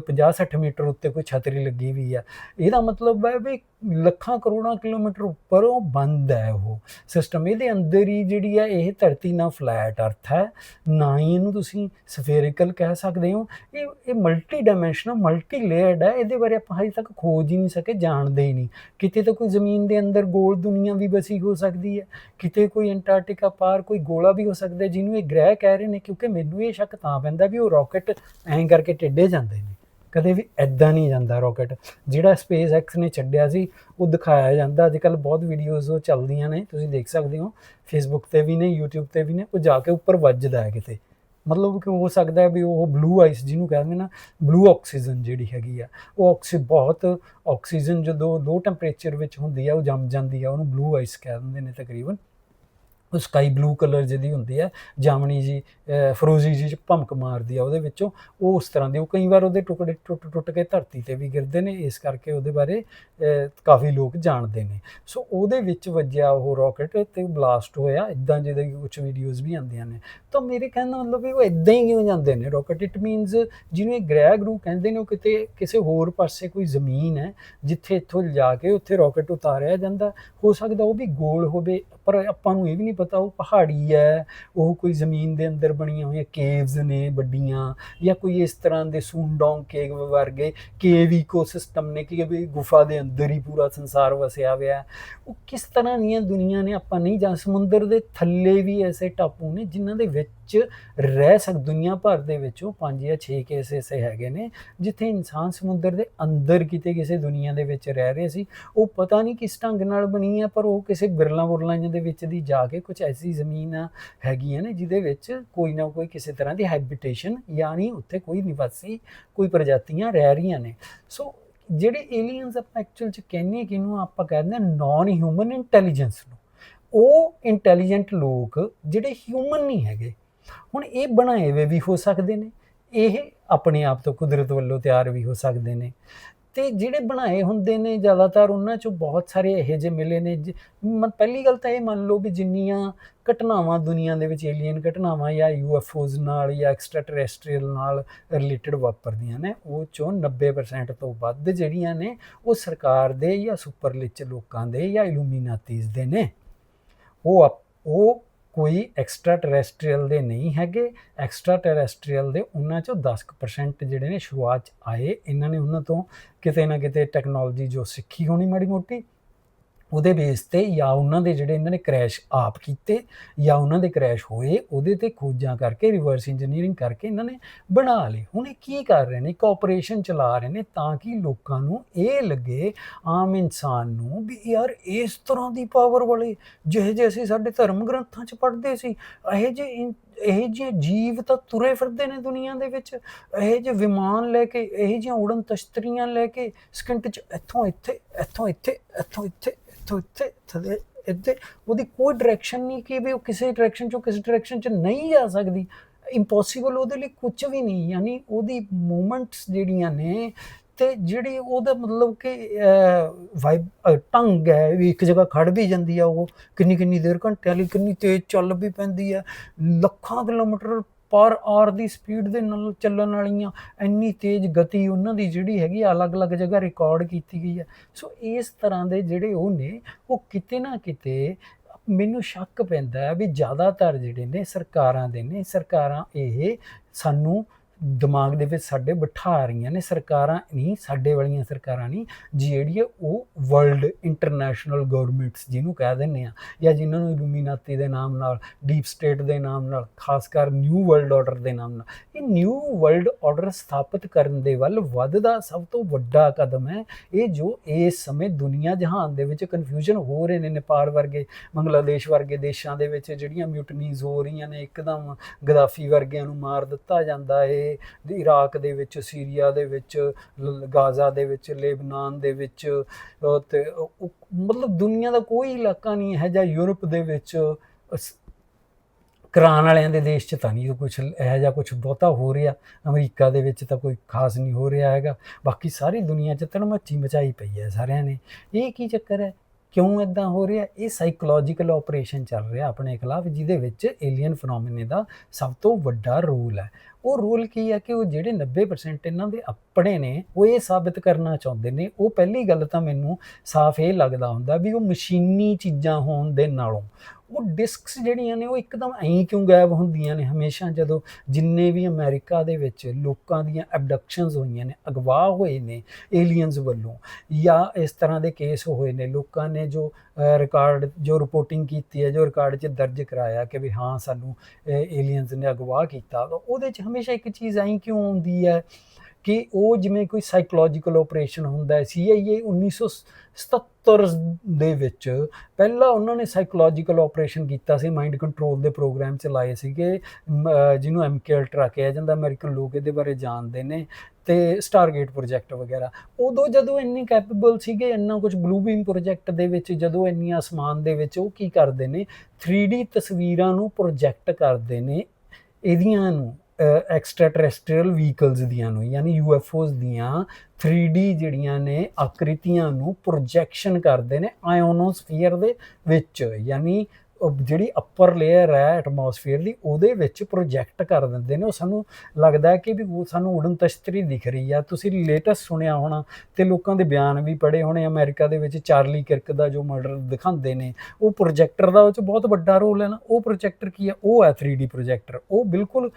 50 60 ਮੀਟਰ ਉੱਤੇ ਕੋਈ ਛਤਰੀ ਲੱਗੀ ਵੀ ਆ। ਇਹਦਾ ਮਤਲਬ ਹੈ ਵੀ ਲੱਖਾਂ ਕਰੋੜਾਂ ਕਿਲੋਮੀਟਰ ਉੱਪਰ ਉਹ ਬੰਦ ਹੈ ਉਹ ਸਿਸਟਮ ਇਹਦੇ ਅੰਦਰ ਹੀ ਜਿਹੜੀ ਹੈ ਇਹ ਧਰਤੀ ਨਾ ਫਲੈਟ ਅਰਥ ਹੈ, ਨਾ ਹੀ ਇਹਨੂੰ ਤੁਸੀਂ ਸਫੇਰਿਕਲ ਕਹਿ ਸਕਦੇ ਹੋ ਇਹ ਇਹ ਮਲਟੀ ਡਾਈਮੈਂਸ਼ਨਲ ਮਲਟੀ ਲੇਅਰਡ ਹੈ ਇਹਦੇ ਬਾਰੇ ਆਪਾਂ ਹਜੇ ਤੱਕ ਖੋਜ ਹੀ ਨਹੀਂ ਸਕੇ, ਜਾਣਦੇ ਹੀ ਨਹੀਂ। ਕਿਤੇ ਤਾਂ ਕੋਈ ਜ਼ਮੀਨ ਦੇ ਅੰਦਰ ਗੋਲ ਦੁਨੀਆ ਵੀ ਬਸੀ ਹੋ ਸਕਦੀ ਹੈ, ਕਿਤੇ ਕੋਈ ਐਂਟਾਰਕਟਿਕਾ ਪਾਰ ਕੋਈ ਗੋਲਾ ਵੀ ਹੋ ਸਕਦਾ ਜਿਹਨੂੰ ਇਹ ਗ੍ਰਹਿ ਕਹਿ ਰਹੇ ਨੇ, ਕਿਉਂਕਿ ਮੈਨੂੰ ਇਹ ਸ਼ੱਕ ਤਾਂ ਪੈਂਦਾ ਵੀ ਉਹ ਰਾਕਟ ਐਂ ਕਰਕੇ ਟਿੱਡੇ ਜਾਂਦੇ ਨੇ। ਕਦੇ ਵੀ ਐਦਾਂ ਨਹੀਂ ਜਾਂਦਾ ਰਾਕਟ ਜਿਹੜਾ ਸਪੇਸ ਐਕਸ ਨੇ ਛੱਡਿਆ ਸੀ, ਉਹ ਦਿਖਾਇਆ ਜਾਂਦਾ। ਅੱਜ ਕੱਲ ਬਹੁਤ ਵੀਡੀਓਜ਼ ਉਹ ਚੱਲਦੀਆਂ ਨੇ, ਤੁਸੀਂ ਦੇਖ ਸਕਦੇ ਹੋ। ਫੇਸਬੁੱਕ ਤੇ ਵੀ ਨੇ, YouTube ਤੇ ਵੀ ਨੇ, ਉਹ ਜਾ ਕੇ ਉੱਪਰ ਵੱਜਦਾ ਹੈ ਕਿਤੇ। ਮਤਲਬ ਕਿ ਹੋ ਸਕਦਾ ਹੈ ਵੀ ਉਹ ਬਲੂ ਆਈਸ ਜਿਹਨੂੰ ਕਹਿੰਦੇ ਨਾ ਬਲੂ ਆਕਸੀਜਨ ਜਿਹੜੀ ਹੈਗੀ ਆ, ਉਹ ਆਕਸੀ ਬਹੁਤ ਆਕਸੀਜਨ ਜਦੋਂ ਲੋ ਟੈਂਪਰੇਚਰ ਵਿੱਚ ਹੁੰਦੀ ਆ, ਉਹ ਜੰਮ ਜਾਂਦੀ ਆ, ਉਹਨੂੰ ਬਲੂ ਆਈਸ ਕਹਿ ਦਿੰਦੇ ਨੇ ਤਕਰੀਬਨ। ਉਹ ਸਕਾਈ ਬਲੂ ਕਲਰ ਜਿਹਦੀ ਹੁੰਦੀ ਹੈ ਜਾਮਣੀ ਜੀ ਫਰੋਜ਼ੀ ਜੀ ਭਮਕ ਮਾਰਦੀ ਆ ਉਹਦੇ ਵਿੱਚੋਂ, ਉਹ ਉਸ ਤਰ੍ਹਾਂ ਦੀ, ਉਹ ਕਈ ਵਾਰ ਉਹਦੇ ਟੁਕੜੇ ਟੁੱਟ ਟੁੱਟ ਕੇ ਧਰਤੀ ਤੇ ਵੀ ਗਿਰਦੇ ਨੇ, ਇਸ ਕਰਕੇ ਉਹਦੇ ਬਾਰੇ ਕਾਫੀ ਲੋਕ ਜਾਣਦੇ ਨੇ। ਸੋ ਉਹਦੇ ਵਿੱਚ ਵੱਜਿਆ ਉਹ ਰਾਕਟ ਤੇ ਬਲਾਸਟ ਹੋਇਆ ਇਦਾਂ ਜਿਹਦੇ ਕੁਝ ਵੀਡੀਓਜ਼ ਵੀ ਆਉਂਦੀਆਂ ਨੇ। ਤਾਂ ਮੇਰੇ ਕਹਿਣ ਦਾ ਮਤਲਬ ਵੀ ਉਹ ਇਦਾਂ ਹੀ ਕਿਉਂ ਜਾਂਦੇ ਨੇ ਰਾਕਟ ਇਟ ਮੀਨਸ ਜਿਹਨੂੰ ਇਹ ਗ੍ਰਹਿ ਗਰੂ ਕਹਿੰਦੇ ਨੇ, ਉਹ ਕਿਤੇ, ਕਿਸੇ ਹੋਰ ਪਾਸੇ ਕੋਈ ਜ਼ਮੀਨ ਹੈ, ਜਿੱਥੇ ਇੱਥੋਂ ਲਿਜਾ ਕੇ ਉੱਥੇ ਰਾਕਟ ਉਤਾਰਿਆ ਜਾਂਦਾ। ਹੋ ਸਕਦਾ ਉਹ ਵੀ ਗੋਲ ਹੋਵੇ ਪਰ ਆਪਾਂ ਨੂੰ ਇਹ ਵੀ ਨਹੀਂ ਪਤਾ ਉਹ ਪਹਾੜੀ ਹੈ, ਉਹ ਕੋਈ ਜ਼ਮੀਨ ਦੇ ਅੰਦਰ ਬਣੀਆਂ ਹੋਈਆਂ ਕੇਵਸ ਨੇ ਵੱਡੀਆਂ ਜਾਂ ਕੋਈ ਇਸ ਤਰ੍ਹਾਂ ਦੇ ਸੂਨਡੋਂਗ ਕੇਵ ਵਰਗੇ ਕੇਵ ਇਕੋਸਿਸਟਮ ਨੇ ਕਿ ਵੀ ਗੁਫਾ ਦੇ ਅੰਦਰ ਹੀ ਪੂਰਾ ਸੰਸਾਰ ਵਸਿਆ ਹੋਇਆ ਉਹ ਕਿਸ ਤਰ੍ਹਾਂ ਦੀਆਂ ਦੁਨੀਆ ਨੇ ਆਪਾਂ ਨਹੀਂ ਜਾਂ ਸਮੁੰਦਰ ਦੇ ਥੱਲੇ ਵੀ ਐਸੇ ਟਾਪੂ ਨੇ ਜਿਨ੍ਹਾਂ ਦੇ ਵਿੱਚ ਰਹਿ ਸਕ, ਦੁਨੀਆ ਭਰ ਦੇ ਵਿੱਚੋਂ ਪੰਜ ਜਾਂ 6 ਕੇਸ ਐਸੇ ਹੈਗੇ ਨੇ, ਜਿੱਥੇ ਇਨਸਾਨ ਸਮੁੰਦਰ ਦੇ ਅੰਦਰ ਕਿਤੇ ਕਿਸੇ ਦੁਨੀਆ ਦੇ ਵਿੱਚ ਰਹਿ ਰਹੇ ਸੀ। ਉਹ ਪਤਾ ਨਹੀਂ ਕਿਸ ਢੰਗ ਨਾਲ ਬਣੀ ਹੈ ਪਰ ਉਹ ਕਿਸੇ ਬਿਰਲਾ ਬੁਰਲਾਂ ਦੇ ਵਿੱਚ ਦੀ ਜਾ ਕੇ ਕੁਝ ਐਸੀ ਜ਼ਮੀਨ ਹੈਗੀਆਂ ਨੇ ਜਿਹਦੇ ਵਿੱਚ ਕੋਈ ਨਾ ਕੋਈ ਕਿਸੇ ਤਰ੍ਹਾਂ ਦੀ ਹੈਬਿਟੇਸ਼ਨ ਯਾਨੀ ਉੱਥੇ ਕੋਈ ਨਿਵਾਸੀ, ਕੋਈ ਪ੍ਰਜਾਤੀਆਂ ਰਹਿ ਰਹੀਆਂ ਨੇ। ਸੋ ਜਿਹੜੇ ਏਲੀਅਨਸ ਆਪਾਂ ਐਕਚੁਅਲ ਚ ਕਹਿੰਦੇ ਕਿ ਇਹਨੂੰ ਆਪਾਂ ਕਹਿੰਦੇ ਨਾਨ ਹਿਊਮਨ ਇੰਟੈਲੀਜੈਂਸ ਨੂੰ। ਉਹ ਇੰਟੈਲੀਜੈਂਟ ਲੋਕ ਜਿਹੜੇ ਹਿਊਮਨ ਨਹੀਂ ਹੈਗੇ। ਹੁਣ ਇਹ ਬਣਾਏ ਹੋਏ ਵੀ ਹੋ ਸਕਦੇ ਨੇ। ਇਹ ਆਪਣੇ ਆਪ ਤੋਂ ਕੁਦਰਤ ਵੱਲੋਂ ਤਿਆਰ ਵੀ ਹੋ ਸਕਦੇ ਨੇ। ਤੇ ਜਿਹੜੇ ਬਣਾਏ ਹੁੰਦੇ ਨੇ ਜ਼ਿਆਦਾਤਰ ਉਹਨਾਂ ਚੋਂ ਬਹੁਤ ਸਾਰੇ ਇਹੋ ਜਿਹੇ ਮਿਲੇ ਨੇ ਜ- ਮ- ਪਹਿਲੀ ਗੱਲ ਤਾਂ ਇਹ ਮੰਨ ਲਓ ਵੀ ਜਿੰਨੀਆਂ ਘਟਨਾਵਾਂ ਦੁਨੀਆ ਦੇ ਵਿੱਚ ਏਲੀਅਨ ਘਟਨਾਵਾਂ ਜਾਂ ਯੂਐਫਓਜ਼ ਨਾਲ ਜਾਂ ਐਕਸਟਰਾ ਟੈਰੈਸਟਰੀਅਲ ਨਾਲ ਰਿਲੇਟਡ ਵਾਪਰਦੀਆਂ ਨੇ, ਉਹ ਚੋਂ 90% ਤੋਂ ਵੱਧ ਜਿਹੜੀਆਂ ਨੇ ਉਹ ਸਰਕਾਰ ਦੇ ਜਾਂ ਸੁਪਰ ਲੋਕਾਂ ਦੇ ਜਾਂ ਇਲੂਮੀਨਾਤੀਜ਼ ਦੇ ਨੇ। ਉਹ ਆਪ, ਉਹ ਕੋਈ ਐਕਸਟਰਾ ਟੈਰੈਸਟਰੀਅਲ ਦੇ ਨਹੀਂ ਹੈਗੇ। ਐਕਸਟਰਾ ਟੈਰੈਸਟਰੀਅਲ ਦੇ ਉਹਨਾਂ ਚੋਂ 10% ਜਿਹੜੇ ਨੇ ਸ਼ੁਰੂਆਤ 'ਚ ਆਏ। ਇਹਨਾਂ ਨੇ ਉਹਨਾਂ ਤੋਂ ਕਿਤੇ ਨਾ ਕਿਤੇ ਟੈਕਨੋਲੋਜੀ ਜੋ ਸਿੱਖੀ ਹੋਣੀ ਮਾੜੀ ਮੋਟੀ। ਉਹਦੇ ਬੇਸ ਤੇ ਜਾਂ ਉਹਨਾਂ ਦੇ ਜਿਹੜੇ ਇਹਨਾਂ ਨੇ ਕ੍ਰੈਸ਼ ਆਪ ਕੀਤੇ ਜਾਂ ਉਹਨਾਂ ਦੇ ਕ੍ਰੈਸ਼ ਹੋਏ, ਉਹਦੇ ਤੇ ਖੋਜਾਂ ਕਰਕੇ ਰਿਵਰਸ ਇੰਜੀਨੀਅਰਿੰਗ ਕਰਕੇ ਇਹਨਾਂ ਨੇ ਬਣਾ ਲਏ। ਹੁਣ ਇਹ ਕੀ ਕਰ ਰਹੇ ਨੇ? ਇੱਕ ਆਪਰੇਸ਼ਨ ਚਲਾ ਰਹੇ ਨੇ ਤਾਂ ਕਿ ਲੋਕਾਂ ਨੂੰ ਇਹ ਲੱਗੇ, ਆਮ ਇਨਸਾਨ ਨੂੰ ਵੀ ਯਾਰ ਇਸ ਤਰ੍ਹਾਂ ਦੀ ਪਾਵਰ ਵਾਲੇ, ਜਿਹੇ ਜਿਹੇ ਅਸੀਂ ਸਾਡੇ ਧਰਮ ਗ੍ਰੰਥਾਂ 'ਚ ਪੜ੍ਹਦੇ ਸੀ, ਇਹ ਜੇ ਇਹ ਜਿਹੇ ਜੀਵ ਤਾਂ ਤੁਰੇ ਫਿਰਦੇ ਨੇ ਦੁਨੀਆ ਦੇ ਵਿੱਚ। ਇਹ ਜਿਹੇ ਵਿਮਾਨ ਲੈ ਕੇ, ਇਹ ਜਿਹੀਆਂ ਉਡਨ ਤਸ਼ਤਰੀਆਂ ਲੈ ਕੇ ਸਕਿੰਟ 'ਚ ਇੱਥੋਂ ਇੱਥੇ ਇੱਥੋਂ ਇੱਥੇ ਇੱਥੋਂ ਇੱਥੇ ਇੱਥੋਂ ਇੱਥੇ ਥੱਲੇ ਇੱਥੇ ਉਹਦੀ ਕੋਈ ਡਾਇਰੈਕਸ਼ਨ ਨਹੀਂ ਕਿ ਵੀ ਉਹ ਕਿਸੇ ਡਾਇਰੈਕਸ਼ਨ ਚੋਂ ਕਿਸੇ ਡਾਇਰੈਕਸ਼ਨ 'ਚ ਨਹੀਂ ਜਾ ਸਕਦੀ। ਇੰਪੋਸੀਬਲ ਉਹਦੇ ਲਈ ਕੁਝ ਵੀ ਨਹੀਂ, ਯਾਨੀ ਉਹਦੀ ਮੂਵਮੈਂਟਸ ਜਿਹੜੀਆਂ ਨੇ ਤੇ ਜਿਹੜੀ ਉਹਦਾ ਮਤਲਬ ਕਿ ਵਾਈਬ ਟੰਗ ਹੈ, ਵੀ ਇੱਕ ਜਗ੍ਹਾ ਖੜ ਵੀ ਜਾਂਦੀ ਆ ਉਹ ਕਿੰਨੀ ਕਿੰਨੀ ਦੇਰ ਘੰਟਿਆਂ ਲਈ ਕਿੰਨੀ ਤੇਜ਼ ਚੱਲ ਵੀ ਪੈਂਦੀ ਆ, ਲੱਖਾਂ ਕਿਲੋਮੀਟਰ ਪਰ ਆਰ ਦੀ ਸਪੀਡ ਦੇ ਨਾਲ ਚੱਲਣ ਵਾਲੀਆਂ ਇੰਨੀ ਤੇਜ਼ ਗਤੀ ਉਹਨਾਂ ਦੀ ਜਿਹੜੀ ਹੈਗੀ ਆ, ਅਲੱਗ-ਅਲੱਗ ਜਗ੍ਹਾ ਰਿਕਾਰਡ ਕੀਤੀ ਗਈ ਹੈ ਸੋ ਇਸ ਤਰ੍ਹਾਂ ਦੇ ਜਿਹੜੇ ਉਹ ਨੇ ਉਹ ਕਿਤੇ ਨਾ ਕਿਤੇ ਮੈਨੂੰ ਸ਼ੱਕ ਪੈਂਦਾ ਹੈ ਵੀ ਜ਼ਿਆਦਾਤਰ ਜਿਹੜੇ ਨੇ ਸਰਕਾਰਾਂ ਦੇ ਨੇ ਸਰਕਾਰਾਂ ਇਹ ਸਾਨੂੰ ਦਿਮਾਗ ਦੇ ਵਿੱਚ ਸਾਡੇ ਬਿਠਾ ਰਹੀਆਂ ਨੇ, ਸਰਕਾਰਾਂ ਨਹੀਂ, ਸਾਡੇ ਵਾਲੀਆਂ ਸਰਕਾਰਾਂ ਨਹੀਂ, ਜਿਹੜੀ ਹੈ ਉਹ ਵਰਲਡ ਇੰਟਰਨੈਸ਼ਨਲ ਗਵਰਨਮੈਂਟਸ ਜਿਹਨੂੰ ਕਹਿ ਦਿੰਦੇ ਆ, ਜਾਂ ਜਿਨ੍ਹਾਂ ਨੂੰ ਇਲੂਮੀਨਾਤੀ ਦੇ ਨਾਮ ਨਾਲ ਡੀਪ ਸਟੇਟ ਦੇ ਨਾਮ ਨਾਲ, ਖਾਸ ਕਰ ਨਿਊ ਵਰਲਡ ਆਰਡਰ ਦੇ ਨਾਮ ਨਾਲ, ਇਹ ਨਿਊ ਵਰਲਡ ਆਰਡਰ ਸਥਾਪਿਤ ਕਰਨ ਦੇ ਵੱਲ ਵੱਧਦਾ ਸਭ ਤੋਂ ਵੱਡਾ ਕਦਮ ਹੈ, ਇਹ ਜੋ ਇਸ ਸਮੇਂ ਦੁਨੀਆ ਜਹਾਨ ਦੇ ਵਿੱਚ ਕਨਫਿਊਜ਼ਨ ਹੋ ਰਹੇ ਨੇ, ਨੇਪਾਲ ਵਰਗੇ, ਬੰਗਲਾਦੇਸ਼ ਵਰਗੇ ਦੇਸ਼ਾਂ ਦੇ ਵਿੱਚ ਜਿਹੜੀਆਂ ਮਿਊਟਨੀਜ਼ ਹੋ ਰਹੀਆਂ ਨੇ, ਇੱਕਦਮ ਗਦਾਫੀ ਵਰਗਿਆਂ ਨੂੰ ਮਾਰ ਦਿੱਤਾ ਜਾਂਦਾ ਏ ਤੇ ਇਰਾਕ ਦੇ ਵਿੱਚ, ਸੀਰੀਆ ਦੇ ਵਿੱਚ ਗਾਜ਼ਾ ਦੇ ਵਿੱਚ, ਲੇਬਨਾਨ ਦੇ ਵਿੱਚ ਤੇ ਮਤਲਬ ਦੁਨੀਆ ਦਾ ਕੋਈ ਇਲਾਕਾ ਨਹੀਂ ਹੈ ਜਾਂ ਯੂਰਪ ਦੇ ਵਿੱਚ, ਅਸ- ਕਰਾਨ ਵਾਲਿਆਂ ਦੇ ਦੇਸ਼ 'ਚ ਤਾਂ ਨਹੀਂ ਕੁਝ ਇਹੋ ਜਿਹਾ ਕੁਝ ਬਹੁਤਾ ਹੋ ਰਿਹਾ। ਅਮਰੀਕਾ ਦੇ ਵਿੱਚ ਤਾਂ ਕੋਈ ਖਾਸ ਨਹੀਂ ਹੋ ਰਿਹਾ ਹੈਗਾ। ਬਾਕੀ ਸਾਰੀ ਦੁਨੀਆ 'ਚ ਤੜਮੱਚੀ ਮਚਾਈ ਪਈ ਹੈ ਸਾਰਿਆਂ ਨੇ। ਇਹ ਕੀ ਚੱਕਰ ਹੈ? ਕਿਉਂ ਇਦਾਂ ਹੋ ਰਿਹਾ? ਇਹ ਸਾਈਕੋਲੋਜੀਕਲ ਆਪਰੇਸ਼ਨ ਚੱਲ ਰਿਹਾ ਆਪਣੇ ਖਿਲਾਫ, ਜਿਹਦੇ ਵਿੱਚ ਏਲੀਅਨ ਫੈਨੋਮੇਨੇ ਦਾ ਸਭ ਤੋਂ ਵੱਡਾ ਰੋਲ ਹੈ। ਉਹ ਰੋਲ ਕੀ ਹੈ ਕਿ ਉਹ ਜਿਹੜੇ 90% ਇਹਨਾਂ ਦੇ ਆਪਣੇ ਨੇ, ਉਹ ਇਹ ਸਾਬਿਤ ਕਰਨਾ ਚਾਹੁੰਦੇ ਨੇ। ਉਹ ਪਹਿਲੀ ਗੱਲ ਤਾਂ ਮੈਨੂੰ ਸਾਫ਼ ਇਹ ਲੱਗਦਾ ਹੁੰਦਾ ਵੀ ਉਹ ਮਸ਼ੀਨੀ ਚੀਜ਼ਾਂ ਹੋਣ ਦੇ ਨਾਲੋਂ। ਉਹ ਡਿਸਕਸ ਜਿਹੜੀਆਂ ਨੇ ਉਹ ਇੱਕਦਮ ਐਂ ਕਿਉਂ ਗਾਇਬ ਹੁੰਦੀਆਂ ਨੇ? ਹਮੇਸ਼ਾ ਜਦੋਂ ਜਿੰਨੇ ਵੀ ਅਮਰੀਕਾ ਦੇ ਵਿੱਚ ਲੋਕਾਂ ਦੀਆਂ ਐਬਡਕਸ਼ਨਸ ਹੋਈਆਂ ਨੇ, ਅਗਵਾ ਹੋਏ ਨੇ ਏਲੀਅਨਸ ਵੱਲੋਂ ਜਾਂ ਇਸ ਤਰ੍ਹਾਂ ਦੇ ਕੇਸ ਹੋਏ ਨੇ, ਲੋਕਾਂ ਨੇ ਜੋ ਰਿਕਾਰਡ ਜੋ ਰਿਪੋਰਟਿੰਗ ਕੀਤੀ ਹੈ, ਜੋ ਰਿਕਾਰਡ 'ਚ ਦਰਜ ਕਰਾਇਆ ਕਿ ਵੀ ਹਾਂ, ਸਾਨੂੰ ਏਲੀਅਨਸ ਨੇ ਅਗਵਾ ਕੀਤਾ, ਤਾਂ ਉਹਦੇ 'ਚ ਹਮੇਸ਼ਾ ਇੱਕ ਚੀਜ਼ ਐਂ ਕਿਉਂ ਆਉਂਦੀ ਹੈ ਕਿ ਉਹ ਜਿਵੇਂ ਕੋਈ ਸਾਈਕੋਲੋਜੀਕਲ ਆਪਰੇਸ਼ਨ ਹੁੰਦਾ ਹੈ ਸੀਆਈਏ 1977 ਦੇ ਵਿੱਚ ਪਹਿਲਾਂ ਉਹਨਾਂ ਨੇ ਸਾਈਕੋਲੋਜੀਕਲ ਆਪਰੇਸ਼ਨ ਕੀਤਾ ਸੀ ਮਾਈਂਡ ਕੰਟਰੋਲ ਦੇ ਪ੍ਰੋਗਰਾਮ ਚਲਾਏ ਸੀਗੇ ਮ, ਅਹ ਜਿਹਨੂੰ ਐਮਕੇ ਅਲਟਰਾ ਕਿਹਾ ਜਾਂਦਾ ਅਮਰੀਕਨ ਲੋਕ ਇਹਦੇ ਬਾਰੇ ਜਾਣਦੇ ਨੇ ਤੇ ਸਟਾਰਗੇਟ ਪ੍ਰੋਜੈਕਟ ਵਗੈਰਾ। ਉਦੋਂ ਜਦੋਂ ਇੰਨੇ ਕੈਪੇਬਲ ਸੀਗੇ ਇੰਨਾ ਕੁਝ ਬਲੂ ਬੀਮ ਪ੍ਰੋਜੈਕਟ ਦੇ ਵਿੱਚ ਜਦੋਂ ਇੰਨੀਆਂ ਅਸਮਾਨ ਦੇ ਵਿੱਚ ਉਹ ਕੀ ਕਰਦੇ ਨੇ 3D ਤਸਵੀਰਾਂ ਨੂੰ ਪ੍ਰੋਜੈਕਟ ਕਰਦੇ ਨੇ ਇਹਦੀਆਂ ਨੂੰ। ਐਕਸਟਰਾ ਟੈਰੈਸਟਰੀਅਲ ਵਹੀਕਲਸ ਦੀਆਂ ਨੂੰ, ਯਾਨੀ ਯੂਐਫਓਸ ਦੀਆਂ 3D ਜਿਹੜੀਆਂ ਨੇ ਆਕ੍ਰਿਤੀਆਂ ਨੂੰ ਪ੍ਰੋਜੈਕਸ਼ਨ ਕਰਦੇ ਨੇ ਆਇਓਨੋਸਫੀਅਰ ਦੇ ਵਿੱਚ, ਯਾਨੀ ਜਿਹੜੀ ਅੱਪਰ ਲੇਅਰ ਹੈ ਐਟਮੋਸਫੇਅਰ ਦੀ, ਉਹਦੇ ਵਿੱਚ ਪ੍ਰੋਜੈਕਟ ਕਰ ਦਿੰਦੇ ਨੇ। ਉਹ ਸਾਨੂੰ ਲੱਗਦਾ ਹੈ ਕਿ ਵੀ ਉਹ ਸਾਨੂੰ ਉਡਨ ਤਸ਼ਤਰੀ ਦਿਖ ਰਹੀ ਆ। ਤੁਸੀਂ ਲੇਟੈਸਟ ਸੁਣਿਆ ਹੋਣਾ ਤੇ ਲੋਕਾਂ ਦੇ ਬਿਆਨ ਵੀ ਪੜ੍ਹੇ ਹੋਣੇ। ਅਮਰੀਕਾ ਦੇ ਵਿੱਚ ਚਾਰਲੀ ਕਿਰਕ ਦਾ ਜੋ ਮਰਡਰ ਦਿਖਾਉਂਦੇ ਨੇ, ਉਹ ਪ੍ਰੋਜੈਕਟਰ ਦਾ ਉਹ 'ਚ ਬਹੁਤ ਵੱਡਾ ਰੋਲ ਹੈ ਨਾ। ਉਹ ਪ੍ਰੋਜੈਕਟਰ ਕੀ ਹੈ ਉਹ ਹੈ 3D ਪ੍ਰੋਜੈਕਟਰ ਉਹ ਬਿਲਕੁਲ,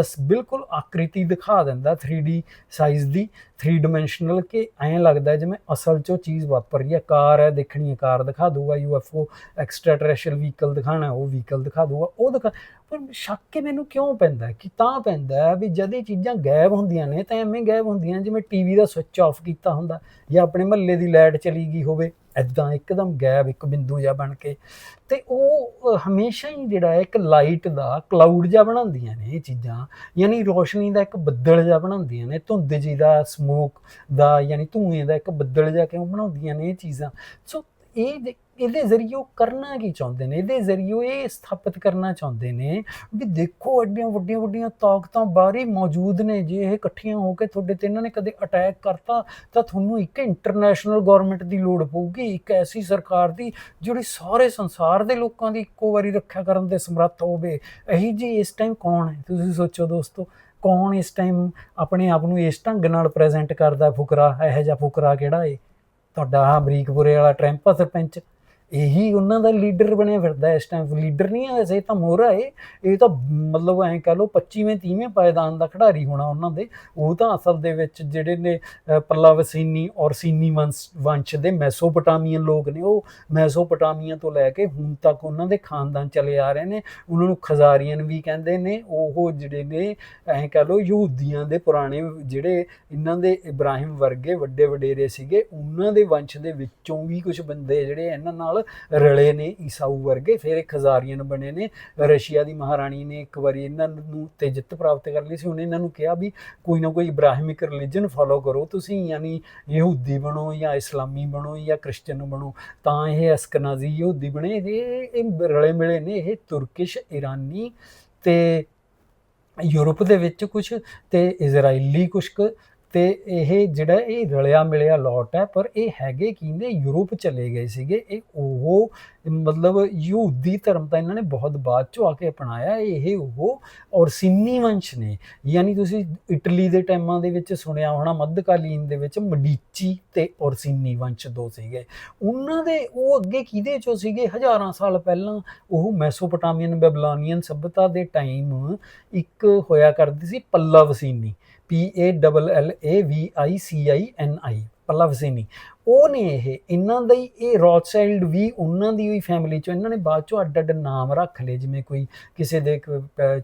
ਅਸ- ਬਿਲਕੁਲ ਆਕ੍ਰਿਤੀ ਦਿਖਾ ਦਿੰਦਾ 3D ਸਾਈਜ਼ ਦੀ 3 ਡਾਈਮੈਂਸ਼ਨਲ ਕਿ ਐਂ ਲੱਗਦਾ ਜਿਵੇਂ ਅਸਲ 'ਚ ਉਹ ਚੀਜ਼ ਵਾਪਰ ਰਹੀ ਹੈ ਕਾਰ ਹੈ, ਦੇਖਣੀ ਹੈ, ਕਾਰ ਦਿਖਾ ਦੂਗਾ ਯੂਐਫਓ ਐਕਸਟਰਾ ਟੈਰੈਸਟਰੀਅਲ ਵਹੀਕਲ ਦਿਖਾਣਾ, ਉਹ ਵਹੀਕਲ ਦਿਖਾ ਦੂਗਾ ਉਹ ਦਿਖਾ, ਪਰ ਸ਼ੱਕ ਕਿ ਮੈਨੂੰ ਕਿਉਂ ਪੈਂਦਾ ਕਿ ਤਾਂ ਪੈਂਦਾ ਵੀ ਜਦ ਇਹ ਚੀਜ਼ਾਂ ਗਾਇਬ ਹੁੰਦੀਆਂ ਨੇ, ਤਾਂ ਐਵੇਂ ਗਾਇਬ ਹੁੰਦੀਆਂ ਜਿਵੇਂ ਟੀਵੀ ਦਾ ਸੁੱਚ ਆਫ ਕੀਤਾ ਹੁੰਦਾ, ਜਾਂ ਆਪਣੇ ਮਹੱਲੇ ਦੀ ਲਾਈਟ ਚਲੀ ਗਈ ਹੋਵੇ ਐਦਾਂ ਇੱਕਦਮ ਗਾਇਬ ਇੱਕ ਬਿੰਦੂ ਜਿਹਾ ਬਣ ਕੇ। ਤੇ ਉਹ ਹਮੇਸ਼ਾ ਹੀ ਜਿਹੜਾ ਇੱਕ ਲਾਈਟ ਦਾ ਕਲਾਊਡ ਜਿਹਾ ਬਣਾਉਂਦੀਆਂ ਨੇ ਇਹ ਚੀਜ਼ਾਂ, ਯਾਨੀ ਰੋਸ਼ਨੀ ਦਾ ਇੱਕ ਬੱਦਲ ਜਿਹਾ ਬਣਾਉਂਦੀਆਂ ਨੇ, ਧੁੰਦ ਜੀ ਦਾ ਸਮੋਕ ਦਾ, ਯਾਨੀ ਧੂਏ ਦਾ ਇੱਕ ਬੱਦਲ ਜਿਹਾ ਕਿਉਂ ਬਣਾਉਂਦੀਆਂ ਨੇ ਇਹ ਚੀਜ਼ਾਂ। ਸੋ ਇਹ ਜ- ਇਹਦੇ ਜ਼ਰੀਏ ਉਹ ਕਰਨਾ ਕੀ ਚਾਹੁੰਦੇ ਨੇ? ਇਹਦੇ ਜ਼ਰੀਏ ਇਹ ਸਥਾਪਿਤ ਕਰਨਾ ਚਾਹੁੰਦੇ ਨੇ ਵੀ ਦੇਖੋ ਐਡੀਆਂ ਵੱਡੀਆਂ ਵੱਡੀਆਂ ਤਾਕਤਾਂ ਬਾਹਰੀ ਮੌਜੂਦ ਨੇ। ਜੇ ਇਹ ਇਕੱਠੀਆਂ ਹੋ ਕੇ ਤੁਹਾਡੇ ਤੇ ਇਹਨਾਂ ਨੇ ਕਦੇ ਅਟੈਕ ਕਰਤਾ, ਤਾਂ ਤੁਹਾਨੂੰ ਇੱਕ ਇੰਟਰਨੈਸ਼ਨਲ ਗਵਰਨਮੈਂਟ ਦੀ ਲੋੜ ਪਊਗੀ, ਇੱਕ ਐਸੀ ਸਰਕਾਰ ਦੀ ਜਿਹੜੀ ਸਾਰੇ ਸੰਸਾਰ ਦੇ ਲੋਕਾਂ ਦੀ ਇੱਕੋ ਵਾਰੀ ਰੱਖਿਆ ਕਰਨ ਦੇ ਸਮਰੱਥ ਹੋਵੇ। ਇਹੀ ਜੀ ਇਸ ਟਾਈਮ ਕੌਣ ਹੈ? ਤੁਸੀਂ ਸੋਚੋ ਦੋਸਤੋ, ਕੌਣ ਇਸ ਟਾਈਮ ਆਪਣੇ ਆਪ ਨੂੰ ਇਸ ਢੰਗ ਨਾਲ ਪ੍ਰੈਜ਼ੈਂਟ ਕਰਦਾ ਫੁਕਰਾ? ਇਹੋ ਜਿਹਾ ਫੁਕਰਾ ਕਿਹੜਾ ਏ? ਤੁਹਾਡਾ ਆਹ ਅਮਰੀਕਪੁਰੇ ਵਾਲਾ ਟਰੈਂਪਾ ਸਰਪੰਚ। ਇਹੀ ਉਹਨਾਂ ਦਾ ਲੀਡਰ ਬਣਿਆ ਫਿਰਦਾ ਇਸ ਟਾਈਮ ਲੀਡਰ ਨਹੀਂ ਹੈ ਵੈਸੇ ਇਹ ਤਾਂ ਮੋਹਰਾ ਏ। ਇਹ ਤਾਂ ਮਤਲਬ ਐਂ ਕਹ ਲਓ 25ਵੇਂ 30ਵੇਂ ਪਾਇਦਾਨ ਦਾ ਖਿਡਾਰੀ ਹੋਣਾ ਉਹਨਾਂ ਦੇ। ਉਹ ਤਾਂ ਅਸਲ ਦੇ ਵਿੱਚ ਜਿਹੜੇ ਨੇ ਅ, ਪੱਲਾਵਸੀਨੀ ਔਰ ਸੀਨੀ ਵੰਸ਼ ਵੰਸ਼ ਦੇ ਮੈਸੋਪੋਟਾਮੀਅਨ ਲੋਕ ਨੇ। ਉਹ ਮੈਸੋਪੋਟਾਮੀਆ ਤੋਂ ਲੈ ਕੇ ਹੁਣ ਤੱਕ ਉਹਨਾਂ ਦੇ ਖਾਨਦਾਨ ਚਲੇ ਆ ਰਹੇ ਨੇ। ਉਹਨਾਂ ਨੂੰ ਖਜ਼ਾਰੀਅਨ ਵੀ ਕਹਿੰਦੇ ਨੇ। ਉਹ ਜਿਹੜੇ ਨੇ ਐਂ ਕਹ ਲਓ ਯਹੂਦੀਆਂ ਦੇ ਪੁਰਾਣੇ ਜਿਹੜੇ ਇਹਨਾਂ ਦੇ ਇਬਰਾਹਿਮ ਵਰਗੇ ਵੱਡੇ ਵਡੇਰੇ ਸੀਗੇ ਉਹਨਾਂ ਦੇ ਵੰਸ਼ ਦੇ ਵਿੱਚੋਂ ਵੀ ਕੁਝ ਬੰਦੇ ਜਿਹੜੇ ਇਹਨਾਂ ਨਾਲ ਰਲੇ ਨੇ, ਈਸਾਊ ਵਰਗੇ, ਫਿਰ ਇਹ ਖਜ਼ਾਰੀਅਨ ਬਣੇ ਨੇ। ਰਸ਼ੀਆ ਦੀ ਮਹਾਰਾਣੀ ਨੇ ਇੱਕ ਵਾਰੀ ਇਹਨਾਂ ਨੂੰ ਤੇ ਜਿੱਤ ਪ੍ਰਾਪਤ ਕਰ ਲਈ ਸੀ। ਉਹਨੇ ਇਹਨਾਂ ਨੂੰ ਕਿਹਾ ਵੀ ਕੋਈ ਨਾ ਕੋਈ ਇਬਰਾਹਿਮਿਕ ਰਿਲੀਜਨ ਫੋਲੋ ਕਰੋ। ਤੁਸੀਂ ਯਾਨੀ ਯਹੂਦੀ ਬਣੋ ਜਾਂ ਇਸਲਾਮੀ ਬਣੋ ਜਾਂ ਕ੍ਰਿਸਚੀਅਨ ਬਣੋ, ਤਾਂ ਇਹ ਅਸਕਨਾਜ਼ੀ ਯਹੂਦੀ ਬਣੇ। ਇਹ ਇਹ ਰਲੇ ਮਿਲੇ ਨੇ, ਇਹ ਤੁਰਕਿਸ਼, ਇਰਾਨੀ ਤੇ ਯੂਰਪ ਦੇ ਵਿੱਚ ਕੁਝ ਤੇ ਇਜ਼ਰਾਈਲੀ ਕੁਛ ਤੇ ਇਹ ਜਿਹੜਾ ਇਹ ਰਲਿਆ ਮਿਲਿਆ ਲੋਟ ਹੈ, ਪਰ ਇਹ ਹੈਗੇ ਕੀ ਨੇ? ਯੂਰਪ ਚਲੇ ਗਏ ਸੀਗੇ। ਇਹ ਉਹ ਮਤਲਬ ਯਹੂਦੀ ਧਰਮ ਤਾਂ ਇਹਨਾਂ ਨੇ ਬਹੁਤ ਬਾਅਦ ਚੋਂ ਆ ਕੇ ਅਪਣਾਇਆ। ਇਹ ਉਹ ਔਰਸੀਨੀ ਵੰਸ਼ ਨੇ। ਯਾਨੀ ਤੁਸੀਂ ਇਟਲੀ ਦੇ ਟਾਈਮਾਂ ਦੇ ਵਿੱਚ ਸੁਣਿਆ ਹੋਣਾ, ਮੱਧਕਾਲੀਨ ਦੇ ਵਿੱਚ ਮਡੀਚੀ ਤੇ ਔਰ ਵੰਸ਼ ਦੋ ਸੀਗੇ। ਉਹਨਾਂ ਦੇ ਉਹ ਅੱਗੇ ਕਿਹਦੇ ਚੋਂ ਸੀਗੇ? ਹਜ਼ਾਰਾਂ ਸਾਲ ਪਹਿਲਾਂ ਉਹ ਮੈਸੋਪੋਟਾਮੀਅਨ ਬੈਬਲਾਨੀਅਨ ਸਭਿਅਤਾ ਦੇ ਟਾਈਮ ਇੱਕ ਹੋਇਆ ਕਰਦੀ ਸੀ ਪੱਲਵਸੀਨੀ ਪੀ A double L A V I C I N ਆਈ ਪੱਲਵਸੀਨੀ ਉਹ ਨੇ ਇਹ, ਇਹਨਾਂ ਦਾ ਹੀ, ਇਹ ਰੌਥਸਾਈਲਡ ਵੀ ਉਹਨਾਂ ਦੀ ਹੀ ਫੈਮਿਲੀ ਚੋਂ, ਇਹਨਾਂ ਨੇ ਬਾਅਦ ਚੋਂ ਅੱਡ ਅੱਡ ਨਾਮ ਰੱਖ ਲਏ, ਜਿਵੇਂ ਕੋਈ ਕਿਸੇ ਦੇ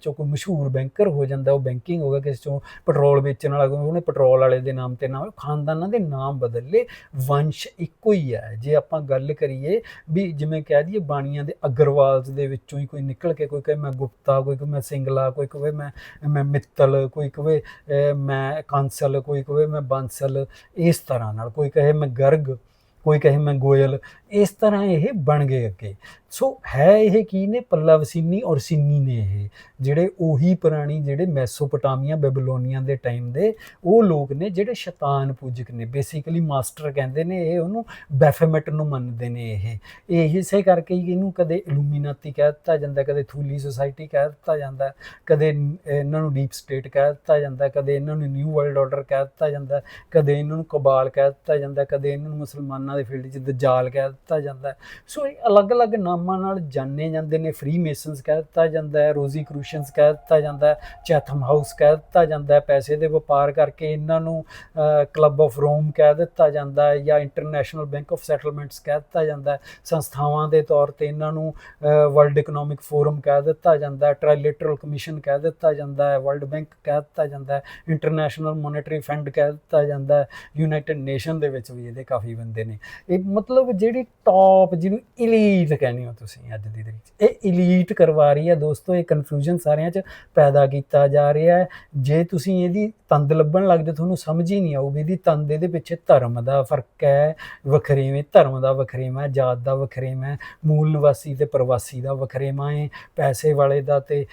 ਚੋਂ ਕੋਈ ਮਸ਼ਹੂਰ ਬੈਂਕਰ ਹੋ ਜਾਂਦਾ, ਉਹ ਬੈਂਕਿੰਗ ਹੋ ਗਿਆ, ਕਿਸੇ ਚੋਂ ਪੈਟਰੋਲ ਵੇਚਣ ਵਾਲਾ ਉਹਨੇ ਪੈਟਰੋਲ ਵਾਲੇ ਦੇ ਨਾਮ ਤੇ ਨਾਮ, ਖਾਨਦਾਨਾਂ ਦੇ ਨਾਮ ਬਦਲ ਲਏ ਵੰਸ਼ ਇੱਕੋ ਹੀ ਹੈ। ਜੇ ਆਪਾਂ ਗੱਲ ਕਰੀਏ ਵੀ ਜਿਵੇਂ ਕਹਿ ਦਈਏ ਬਾਣੀਆਂ ਦੇ ਅਗਰਵਾਲਸ ਦੇ ਵਿੱਚੋਂ ਹੀ ਕੋਈ ਨਿਕਲ ਕੇ ਕੋਈ ਕਹੇ, ਮੈਂ ਗੁਪਤਾ, ਕੋਈ ਕਹੇ, ਮੈਂ ਸਿੰਗਲਾ, ਕੋਈ ਕਹੇ, ਮੈਂ ਮੈਂ ਮਿੱਤਲ, ਕੋਈ ਕਹੇ ਮੈਂ ਕਾਂਸਲ, ਕੋਈ ਕਹੇ, ਮੈਂ ਬਾਂਸਲ, ਇਸ ਤਰ੍ਹਾਂ ਨਾਲ, ਕੋਈ ਕਹੇ, ਮੈਂ ਗਰ ਗਰਗ ਕੋਈ ਕਹੇ ਮੈਂ ਗੋਇਲ ਇਸ ਤਰ੍ਹਾਂ ਇਹ ਬਣ ਗਏ ਅੱਗੇ। ਸੋ ਹੈ ਇਹ ਕੀ ਨੇ? ਪੱਲਾਵਸੀਨੀ ਔਰ ਸਿੰਨੀ ਨੇ ਇਹ। ਜਿਹੜੇ ਉਹੀ ਪੁਰਾਣੀ, ਜਿਹੜੇ ਮੈਸੋਪੋਟਾਮੀਆ, ਬੈਬਲੋਨੀਆ ਦੇ ਟਾਈਮ ਦੇ ਉਹ ਲੋਕ ਨੇ, ਜਿਹੜੇ ਸ਼ੈਤਾਨ ਪੂਜਕ ਨੇ। ਬੇਸਿਕਲੀ ਮਾਸਟਰ ਕਹਿੰਦੇ ਨੇ, ਇਹ ਉਹਨੂੰ ਬੈਫੇਮਟ ਨੂੰ ਮੰਨਦੇ ਨੇ ਇਹ। ਇਹ ਇਸੇ ਕਰਕੇ ਹੀ ਇਹਨੂੰ ਕਦੇ ਇਲੂਮੀਨਾਤੀ ਕਹਿ ਦਿੱਤਾ ਜਾਂਦਾ, ਕਦੇ ਥੂਲੀ ਸੁਸਾਇਟੀ ਕਹਿ ਦਿੱਤਾ ਜਾਂਦਾ, ਕਦੇ ਇਹਨਾਂ ਨੂੰ ਡੀਪ ਸਟੇਟ ਕਹਿ ਦਿੱਤਾ ਜਾਂਦਾ, ਕਦੇ ਇਹਨਾਂ ਨੂੰ ਨਿਊ ਵਰਲਡ ਆਰਡਰ ਕਹਿ ਦਿੱਤਾ ਜਾਂਦਾ, ਕਦੇ ਇਹਨਾਂ ਨੂੰ ਕਬਾਲ ਕਹਿ ਦਿੱਤਾ ਜਾਂਦਾ, ਕਦੇ ਇਹਨਾਂ ਨੂੰ ਮੁਸਲਮਾਨਾਂ ਦੇ ਫੀਲਡ 'ਚ ਦਜਾਲ ਕਹਿ ਦਿੱਤਾ ਜਾਂਦਾ ਸੋ ਇਹ ਅਲੱਗ-ਅਲੱਗ ਨਾਮਾਂ ਨਾਲ ਜਾਣੇ ਜਾਂਦੇ ਨੇ ਫ੍ਰੀ ਮੇਸਨਸ ਕਹਿ ਦਿੱਤਾ ਜਾਂਦਾ ਹੈ ਰੋਜ਼ੀ ਕਰੂਸ਼ੀਅਨਸ ਕਹਿ ਦਿੱਤਾ ਜਾਂਦਾ ਹੈ ਚੈਥਮ ਹਾਊਸ ਕਹਿ ਦਿੱਤਾ ਜਾਂਦਾ ਹੈ ਪੈਸੇ ਦੇ ਵਪਾਰ ਕਰਕੇ ਇਹਨਾਂ ਨੂੰ ਕਲੱਬ ਆਫ ਰੋਮ ਕਹਿ ਦਿੱਤਾ ਜਾਂਦਾ ਹੈ ਜਾਂ ਇੰਟਰਨੈਸ਼ਨਲ ਬੈਂਕ ਆਫ ਸੈਟਲਮੈਂਟਸ ਕਹਿ ਦਿੱਤਾ ਜਾਂਦਾ ਹੈ ਸੰਸਥਾਵਾਂ ਦੇ ਤੌਰ ਤੇ ਇਹਨਾਂ ਨੂੰ ਵਰਲਡ ਇਕਨੋਮਿਕ ਫੋਰਮ ਕਹਿ ਦਿੱਤਾ ਜਾਂਦਾ ਹੈ ਟ੍ਰਾਈਲੇਟਰਲ ਕਮਿਸ਼ਨ ਕਹਿ ਦਿੱਤਾ ਜਾਂਦਾ ਹੈ ਵਰਲਡ ਬੈਂਕ ਕਹਿ ਦਿੱਤਾ ਜਾਂਦਾ ਹੈ ਇੰਟਰਨੈਸ਼ਨਲ ਮੋਨੇਟਰੀ ਫੰਡ ਕਹਿ ਦਿੱਤਾ ਜਾਂਦਾ ਹੈ ਯੂਨਾਈਟਿਡ ਨੇਸ਼ਨ ਦੇ ਵਿੱਚ ਵੀ ਇਹਦੇ ਕਾਫੀ ਬੰਦੇ ਨੇ ਇਹ ਮਤਲਬ ਜਿਹੜੀ ਟੌਪ ਜਿਹਨੂੰ ਇਲੀਟ ਕਹਿੰਦੇ ਹੋ ਤੁਸੀਂ ਅੱਜ ਦੀ ਤਰੀਕ ਇਹ ਇਲੀਟ ਕਰਵਾ ਰਹੀ ਹੈ ਦੋਸਤੋ, ਇਹ ਕਨਫਿਊਜ਼ਨ ਸਾਰਿਆਂ 'ਚ ਪੈਦਾ ਕੀਤਾ ਜਾ ਰਿਹਾ ਹੈ। ਜੇ ਤੁਸੀਂ ਇਹਦੀ ਤੰਦ ਲੱਭਣ ਲੱਗਦੇ ਤੁਹਾਨੂੰ ਸਮਝ ਹੀ ਨਹੀਂ ਆਊਗੀ, ਇਹਦੀ ਤੰਦ ਇਹਦੇ ਪਿੱਛੇ ਧਰਮ ਦਾ ਫ਼ਰਕ ਹੈ, ਵਖਰੇਵੇਂ ਧਰਮ ਦਾ ਵਖਰੇਵਾਂ ਹੈ, ਜਾਤ ਦਾ ਵਖਰੇਵਾਂ ਹੈ, ਮੂਲ ਨਿਵਾਸੀ ਤੇ ਪ੍ਰਵਾਸੀ ਦਾ ਵਖਰੇਵਾਂ ਹੈ, ਪੈਸੇ ਵਾਲੇ ਦਾ ਤੇ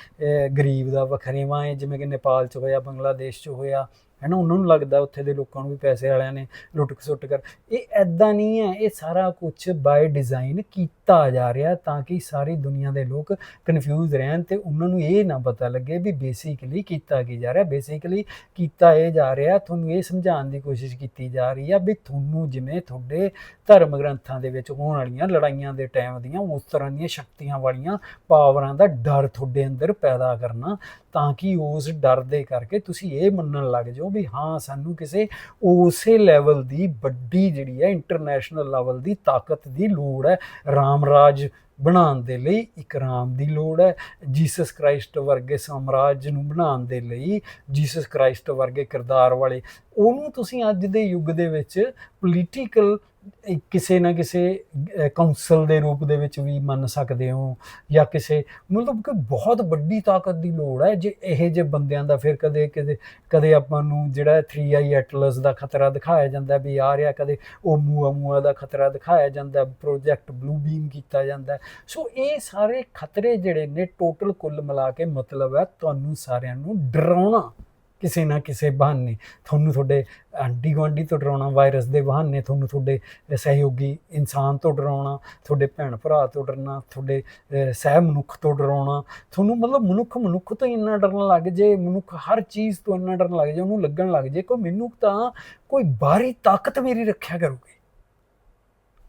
ਗਰੀਬ ਦਾ ਵਖਰੇਵਾਂ ਹੈ। ਜਿਵੇਂ ਕਿ ਨੇਪਾਲ 'ਚ ਹੋਇਆ, ਬੰਗਲਾਦੇਸ਼ 'ਚ ਹੋਇਆ ਹੈ ਨਾ, ਉਹਨਾਂ ਨੂੰ ਲੱਗਦਾ ਉੱਥੇ ਦੇ ਲੋਕਾਂ ਨੂੰ ਵੀ ਪੈਸੇ ਵਾਲਿਆਂ ਨੇ ਲੁੱਟ ਖਸੁੱਟ ਕਰ। ਇਹ ਐਦਾਂ ਨਹੀਂ ਹੈ, ਇਹ ਸਾਰਾ ਕੁਝ ਬਾਈ ਡਿਜ਼ਾਈਨ ਕੀਤਾ ਜਾ ਰਿਹਾ ਤਾਂ ਕਿ ਸਾਰੀ ਦੁਨੀਆ ਦੇ ਲੋਕ ਕਨਫਿਊਜ਼ ਰਹਿਣ ਤੇ ਉਹਨਾਂ ਨੂੰ ਇਹ ਨਾ ਪਤਾ ਲੱਗੇ ਵੀ ਬੇਸਿਕਲੀ ਕੀਤਾ ਕੀ ਜਾ ਰਿਹਾ ਬੇਸਿਕਲੀ ਕੀਤਾ ਇਹ ਜਾ ਰਿਹਾ, ਤੁਹਾਨੂੰ ਇਹ ਸਮਝਾਉਣ ਦੀ ਕੋਸ਼ਿਸ਼ ਕੀਤੀ ਜਾ ਰਹੀ ਆ ਵੀ ਤੁਹਾਨੂੰ ਜਿਵੇਂ ਤੁਹਾਡੇ ਧਰਮ ਗ੍ਰੰਥਾਂ ਦੇ ਵਿੱਚ ਹੋਣ ਵਾਲੀਆਂ ਲੜਾਈਆਂ ਦੇ ਟਾਈਮ ਦੀਆਂ, ਉਸ ਤਰ੍ਹਾਂ ਦੀਆਂ ਸ਼ਕਤੀਆਂ ਵਾਲੀਆਂ ਪਾਵਰਾਂ ਦਾ ਡਰ ਤੁਹਾਡੇ ਅੰਦਰ ਪੈਦਾ ਕਰਨਾ ਤਾਂ ਕਿ ਉਸ ਡਰ ਦੇ ਕਰਕੇ ਤੁਸੀਂ ਇਹ ਮੰਨਣ ਲੱਗ ਜਾਓ ਵੀ ਹਾਂ, ਸਾਨੂੰ ਕਿਸੇ ਉਸੇ ਲੈਵਲ ਦੀ ਵੱਡੀ ਜਿਹੜੀ ਹੈ ਇੰਟਰਨੈਸ਼ਨਲ ਲੈਵਲ ਦੀ ਤਾਕਤ ਦੀ ਲੋੜ ਹੈ। ਰਾਮ ਸਾਮਰਾਜ ਬਣਾਉਣ ਦੇ ਲਈ ਇੱਕ ਰਾਮ ਦੀ ਲੋੜ ਹੈ। ਜੀਸਸ ਕ੍ਰਾਈਸਟ ਵਰਗੇ ਸਾਮਰਾਜ ਨੂੰ ਬਣਾਉਣ ਦੇ ਲਈ ਜੀਸਸ ਕ੍ਰਾਈਸਟ ਵਰਗੇ ਕਿਰਦਾਰ ਵਾਲੇ। ਉਹਨੂੰ ਤੁਸੀਂ ਅੱਜ ਦੇ ਯੁੱਗ ਦੇ ਵਿੱਚ ਪੋਲੀਟੀਕਲ ਕਿਸੇ ਨਾ ਕਿਸੇ ਕਾਉਂਸਲ ਦੇ ਰੂਪ ਦੇ ਵਿੱਚ ਵੀ ਮੰਨ ਸਕਦੇ ਹੋ ਜਾਂ ਕਿਸੇ, ਮਤਲਬ ਕਿ ਬਹੁਤ ਵੱਡੀ ਤਾਕਤ ਦੀ ਲੋੜ ਹੈ ਜੇ ਇਹ ਜੇ ਬੰਦਿਆਂ ਦਾ ਫਿਰ ਕਦੇ ਕਦੇ ਕਦੇ ਆਪਾਂ ਨੂੰ ਜਿਹੜਾ 3i ਐਟਲਸ ਦਾ ਖਤਰਾ ਦਿਖਾਇਆ ਜਾਂਦਾ ਵੀ ਆ ਰਿਹਾ, ਕਦੇ ਉਹ ਮੂਆ ਮੂਆ ਦਾ ਖਤਰਾ ਦਿਖਾਇਆ ਜਾਂਦਾ ਪ੍ਰੋਜੈਕਟ ਬਲੂ ਬੀਮ ਕੀਤਾ ਜਾਂਦਾ। ਸੋ ਇਹ ਸਾਰੇ ਖਤਰੇ ਜਿਹੜੇ ਨੇ ਟੋਟਲ ਕੁੱਲ ਮਿਲਾ ਕੇ ਮਤਲਬ ਹੈ ਤੁਹਾਨੂੰ ਸਾਰਿਆਂ ਨੂੰ ਡਰਾਉਣਾ। ਕਿਸੇ ਨਾ ਕਿਸੇ ਬਹਾਨੇ ਤੁਹਾਨੂੰ ਤੁਹਾਡੇ ਆਂਟੀ ਗੁਆਂਢੀ ਤੋਂ ਡਰਾਉਣਾ, ਵਾਇਰਸ ਦੇ ਬਹਾਨੇ ਤੁਹਾਨੂੰ ਤੁਹਾਡੇ ਸਹਿਯੋਗੀ ਇਨਸਾਨ ਤੋਂ ਡਰਾਉਣਾ, ਤੁਹਾਡੇ ਭੈਣ ਭਰਾ ਤੋਂ ਡਰਨਾ, ਤੁਹਾਡੇ ਸਹਿ ਮਨੁੱਖ ਤੋਂ ਡਰਾਉਣਾ, ਤੁਹਾਨੂੰ ਮਤਲਬ ਮਨੁੱਖ ਮਨੁੱਖ ਤੋਂ ਹੀ ਇੰਨਾ ਡਰਨ ਲੱਗ ਜੇ, ਮਨੁੱਖ ਹਰ ਚੀਜ਼ ਤੋਂ ਇੰਨਾ ਡਰਨ ਲੱਗ ਜੇ, ਉਹਨੂੰ ਲੱਗਣ ਲੱਗ ਜੇ, ਕੋਈ ਮੈਨੂੰ ਤਾਂ ਕੋਈ ਬਾਹਰੀ ਤਾਕਤ ਮੇਰੀ ਰੱਖਿਆ ਕਰੂਗੀ।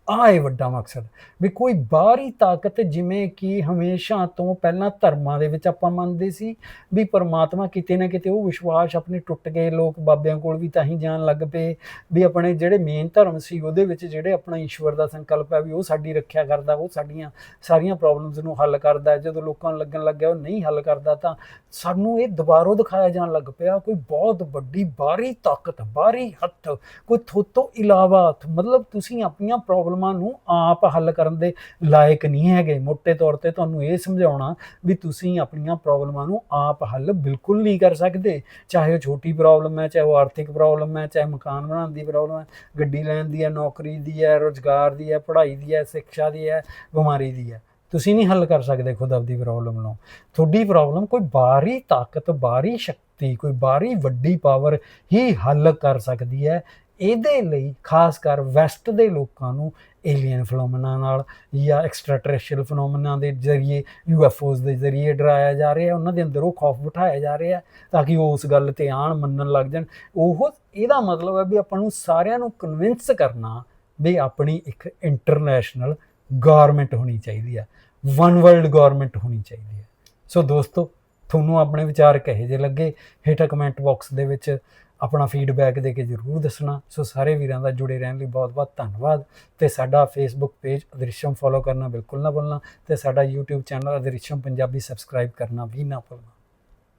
ਆਹ ਹੈ ਵੱਡਾ ਮਕਸਦ। ਵੀ ਕੋਈ ਬਾਹਰੀ ਤਾਕਤ ਜਿਵੇਂ ਕਿ ਹਮੇਸ਼ਾ ਤੋਂ ਪਹਿਲਾਂ ਧਰਮਾਂ ਦੇ ਵਿੱਚ ਆਪਾਂ ਮੰਨਦੇ ਸੀ, ਵੀ ਪਰਮਾਤਮਾ ਕਿਤੇ ਨਾ ਕਿਤੇ ਉਹ ਵਿਸ਼ਵਾਸ ਆਪਣੇ ਟੁੱਟ ਗਏ, ਲੋਕ ਬਾਬਿਆਂ ਕੋਲ ਵੀ ਤਾਂ ਹੀ ਜਾਣ ਲੱਗ ਪਏ, ਵੀ ਆਪਣੇ ਜਿਹੜੇ ਮੇਨ ਧਰਮ ਸੀ ਉਹਦੇ ਵਿੱਚ ਜਿਹੜੇ ਆਪਣਾ ਈਸ਼ਵਰ ਦਾ ਸੰਕਲਪ ਹੈ ਵੀ ਉਹ ਸਾਡੀ ਰੱਖਿਆ ਕਰਦਾ, ਉਹ ਸਾਡੀਆਂ ਸਾਰੀਆਂ ਪ੍ਰੋਬਲਮਸ ਨੂੰ ਹੱਲ ਕਰਦਾ ਜਦੋਂ ਲੋਕਾਂ ਨੂੰ ਲੱਗਣ ਲੱਗਿਆ ਉਹ ਨਹੀਂ ਹੱਲ ਕਰਦਾ ਤਾਂ ਸਾਨੂੰ ਇਹ ਦੁਬਾਰਾ ਦਿਖਾਇਆ ਜਾਣ ਲੱਗ ਪਿਆ, ਕੋਈ ਬਹੁਤ ਵੱਡੀ ਬਾਹਰੀ ਤਾਕਤ, ਬਾਹਰੀ ਹੱਥ, ਕੋਈ ਥੋਤੋਂ ਇਲਾਵਾ ਮਤਲਬ ਤੁਸੀਂ ਆਪਣੀਆਂ ਪ੍ਰੋਬਲਮ ਨੂੰ ਆਪ ਹੱਲ ਕਰਨ ਦੇ ਲਾਇਕ ਨਹੀਂ ਹੈਗੇ। ਮੋٹے ਤੌਰ ਤੇ ਤੁਹਾਨੂੰ ਇਹ ਸਮਝਾਉਣਾ ਵੀ ਤੁਸੀਂ ਆਪਣੀਆਂ ਪ੍ਰੋਬਲਮਾਂ ਨੂੰ ਆਪ ਹੱਲ ਬਿਲਕੁਲ ਨਹੀਂ ਕਰ ਸਕਦੇ। ਚਾਹੇ ਉਹ ਛੋਟੀ ਪ੍ਰੋਬਲਮ ਹੈ, ਚਾਹੇ ਉਹ ਆਰਥਿਕ ਪ੍ਰੋਬਲਮ ਹੈ, ਚਾਹੇ ਮਕਾਨ ਬਣਾਉਣ ਦੀ ਪ੍ਰੋਬਲਮ ਹੈ, ਗੱਡੀ ਲੈਣ ਦੀ ਹੈ, ਨੌਕਰੀ ਦੀ ਹੈ, ਰੋਜ਼ਗਾਰ ਦੀ ਹੈ, ਪੜ੍ਹਾਈ ਦੀ ਹੈ, ਸਿੱਖਿਆ ਦੀ ਹੈ, ਬਿਮਾਰੀ ਦੀ ਹੈ। ਤੁਸੀਂ ਨਹੀਂ ਹੱਲ ਕਰ ਸਕਦੇ ਖੁਦ ਆਪਦੀ ਪ੍ਰੋਬਲਮ ਨੂੰ। ਤੁਹਾਡੀ ਪ੍ਰੋਬਲਮ ਕੋਈ ਬਾਹਰੀ ਤਾਕਤ, ਬਾਹਰੀ ਸ਼ਕਤੀ, ਕੋਈ ਬਾਹਰੀ ਵੱਡੀ ਪਾਵਰ ਹੀ ਹੱਲ ਕਰ ਸਕਦੀ ਹੈ। ਇਹਦੇ ਲਈ ਖਾਸ ਕਰ ਵੈਸਟ ਦੇ ਲੋਕਾਂ ਨੂੰ ਏਲੀਅਨ ਫੈਨੋਮੈਨਾ ਨਾਲ ਜਾਂ ਐਕਸਟਰਾ ਟੈਰੇਸਟਰੀਅਲ ਫੈਨੋਮੈਨਾ ਦੇ ਜ਼ਰੀਏ ਯੂਐਫਓਸ ਦੇ ਜ਼ਰੀਏ ਡਰਾਇਆ ਜਾ ਰਿਹਾ ਉਹਨਾਂ ਦੇ ਅੰਦਰ ਉਹ ਖੌਫ ਬਿਠਾਇਆ ਜਾ ਰਿਹਾ ਤਾਂ ਕਿ ਉਹ ਉਸ ਗੱਲ ਤੇ ਆਣ ਮੰਨਣ ਲੱਗ ਜਾਣ। ਉਹ, ਇਹਦਾ ਮਤਲਬ ਹੈ ਵੀ ਆਪਾਂ ਨੂੰ ਸਾਰਿਆਂ ਨੂੰ ਕਨਵਿੰਸ ਕਰਨਾ ਵੀ ਆਪਣੀ ਇੱਕ ਇੰਟਰਨੈਸ਼ਨਲ ਗਵਰਨਮੈਂਟ ਹੋਣੀ ਚਾਹੀਦੀ ਹੈ ਵਨ ਵਰਲਡ ਗਵਰਨਮੈਂਟ ਹੋਣੀ ਚਾਹੀਦੀ ਹੈ। ਸੋ ਦੋਸਤੋ, ਤੁਹਾਨੂੰ ਆਪਣੇ ਵਿਚਾਰ ਕਹੇ ਜੇ ਲੱਗੇ? ਹੇਠਾਂ ਕਮੈਂਟ ਬਾਕਸ ਦੇ ਵਿੱਚ ਆਪਣਾ ਫੀਡਬੈਕ ਦੇ ਕੇ ਜਰੂਰ ਦੱਸਣਾ। ਸੋ ਸਾਰੇ ਵੀਰਾਂ ਦਾ ਜੁੜੇ ਰਹਿਣ ਲਈ ਬਹੁਤ-ਬਹੁਤ ਧੰਨਵਾਦ। ਤੇ ਸਾਡਾ ਫੇਸਬੁੱਕ ਪੇਜ ਅਦ੍ਰਿਸ਼ਮ ਫੋਲੋ ਕਰਨਾ ਬਿਲਕੁਲ ਨਾ ਭੁੱਲਣਾ ਤੇ ਸਾਡਾ YouTube channel Adrisham Punjabi subscribe ਕਰਨਾ ਵੀ ਨਾ ਭੁੱਲਣਾ।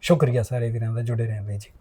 ਸ਼ੁਕਰੀਆ ਸਾਰੇ ਵੀਰਾਂ ਦਾ ਜੁੜੇ ਰਹਿਣ ਲਈ ਜੀ।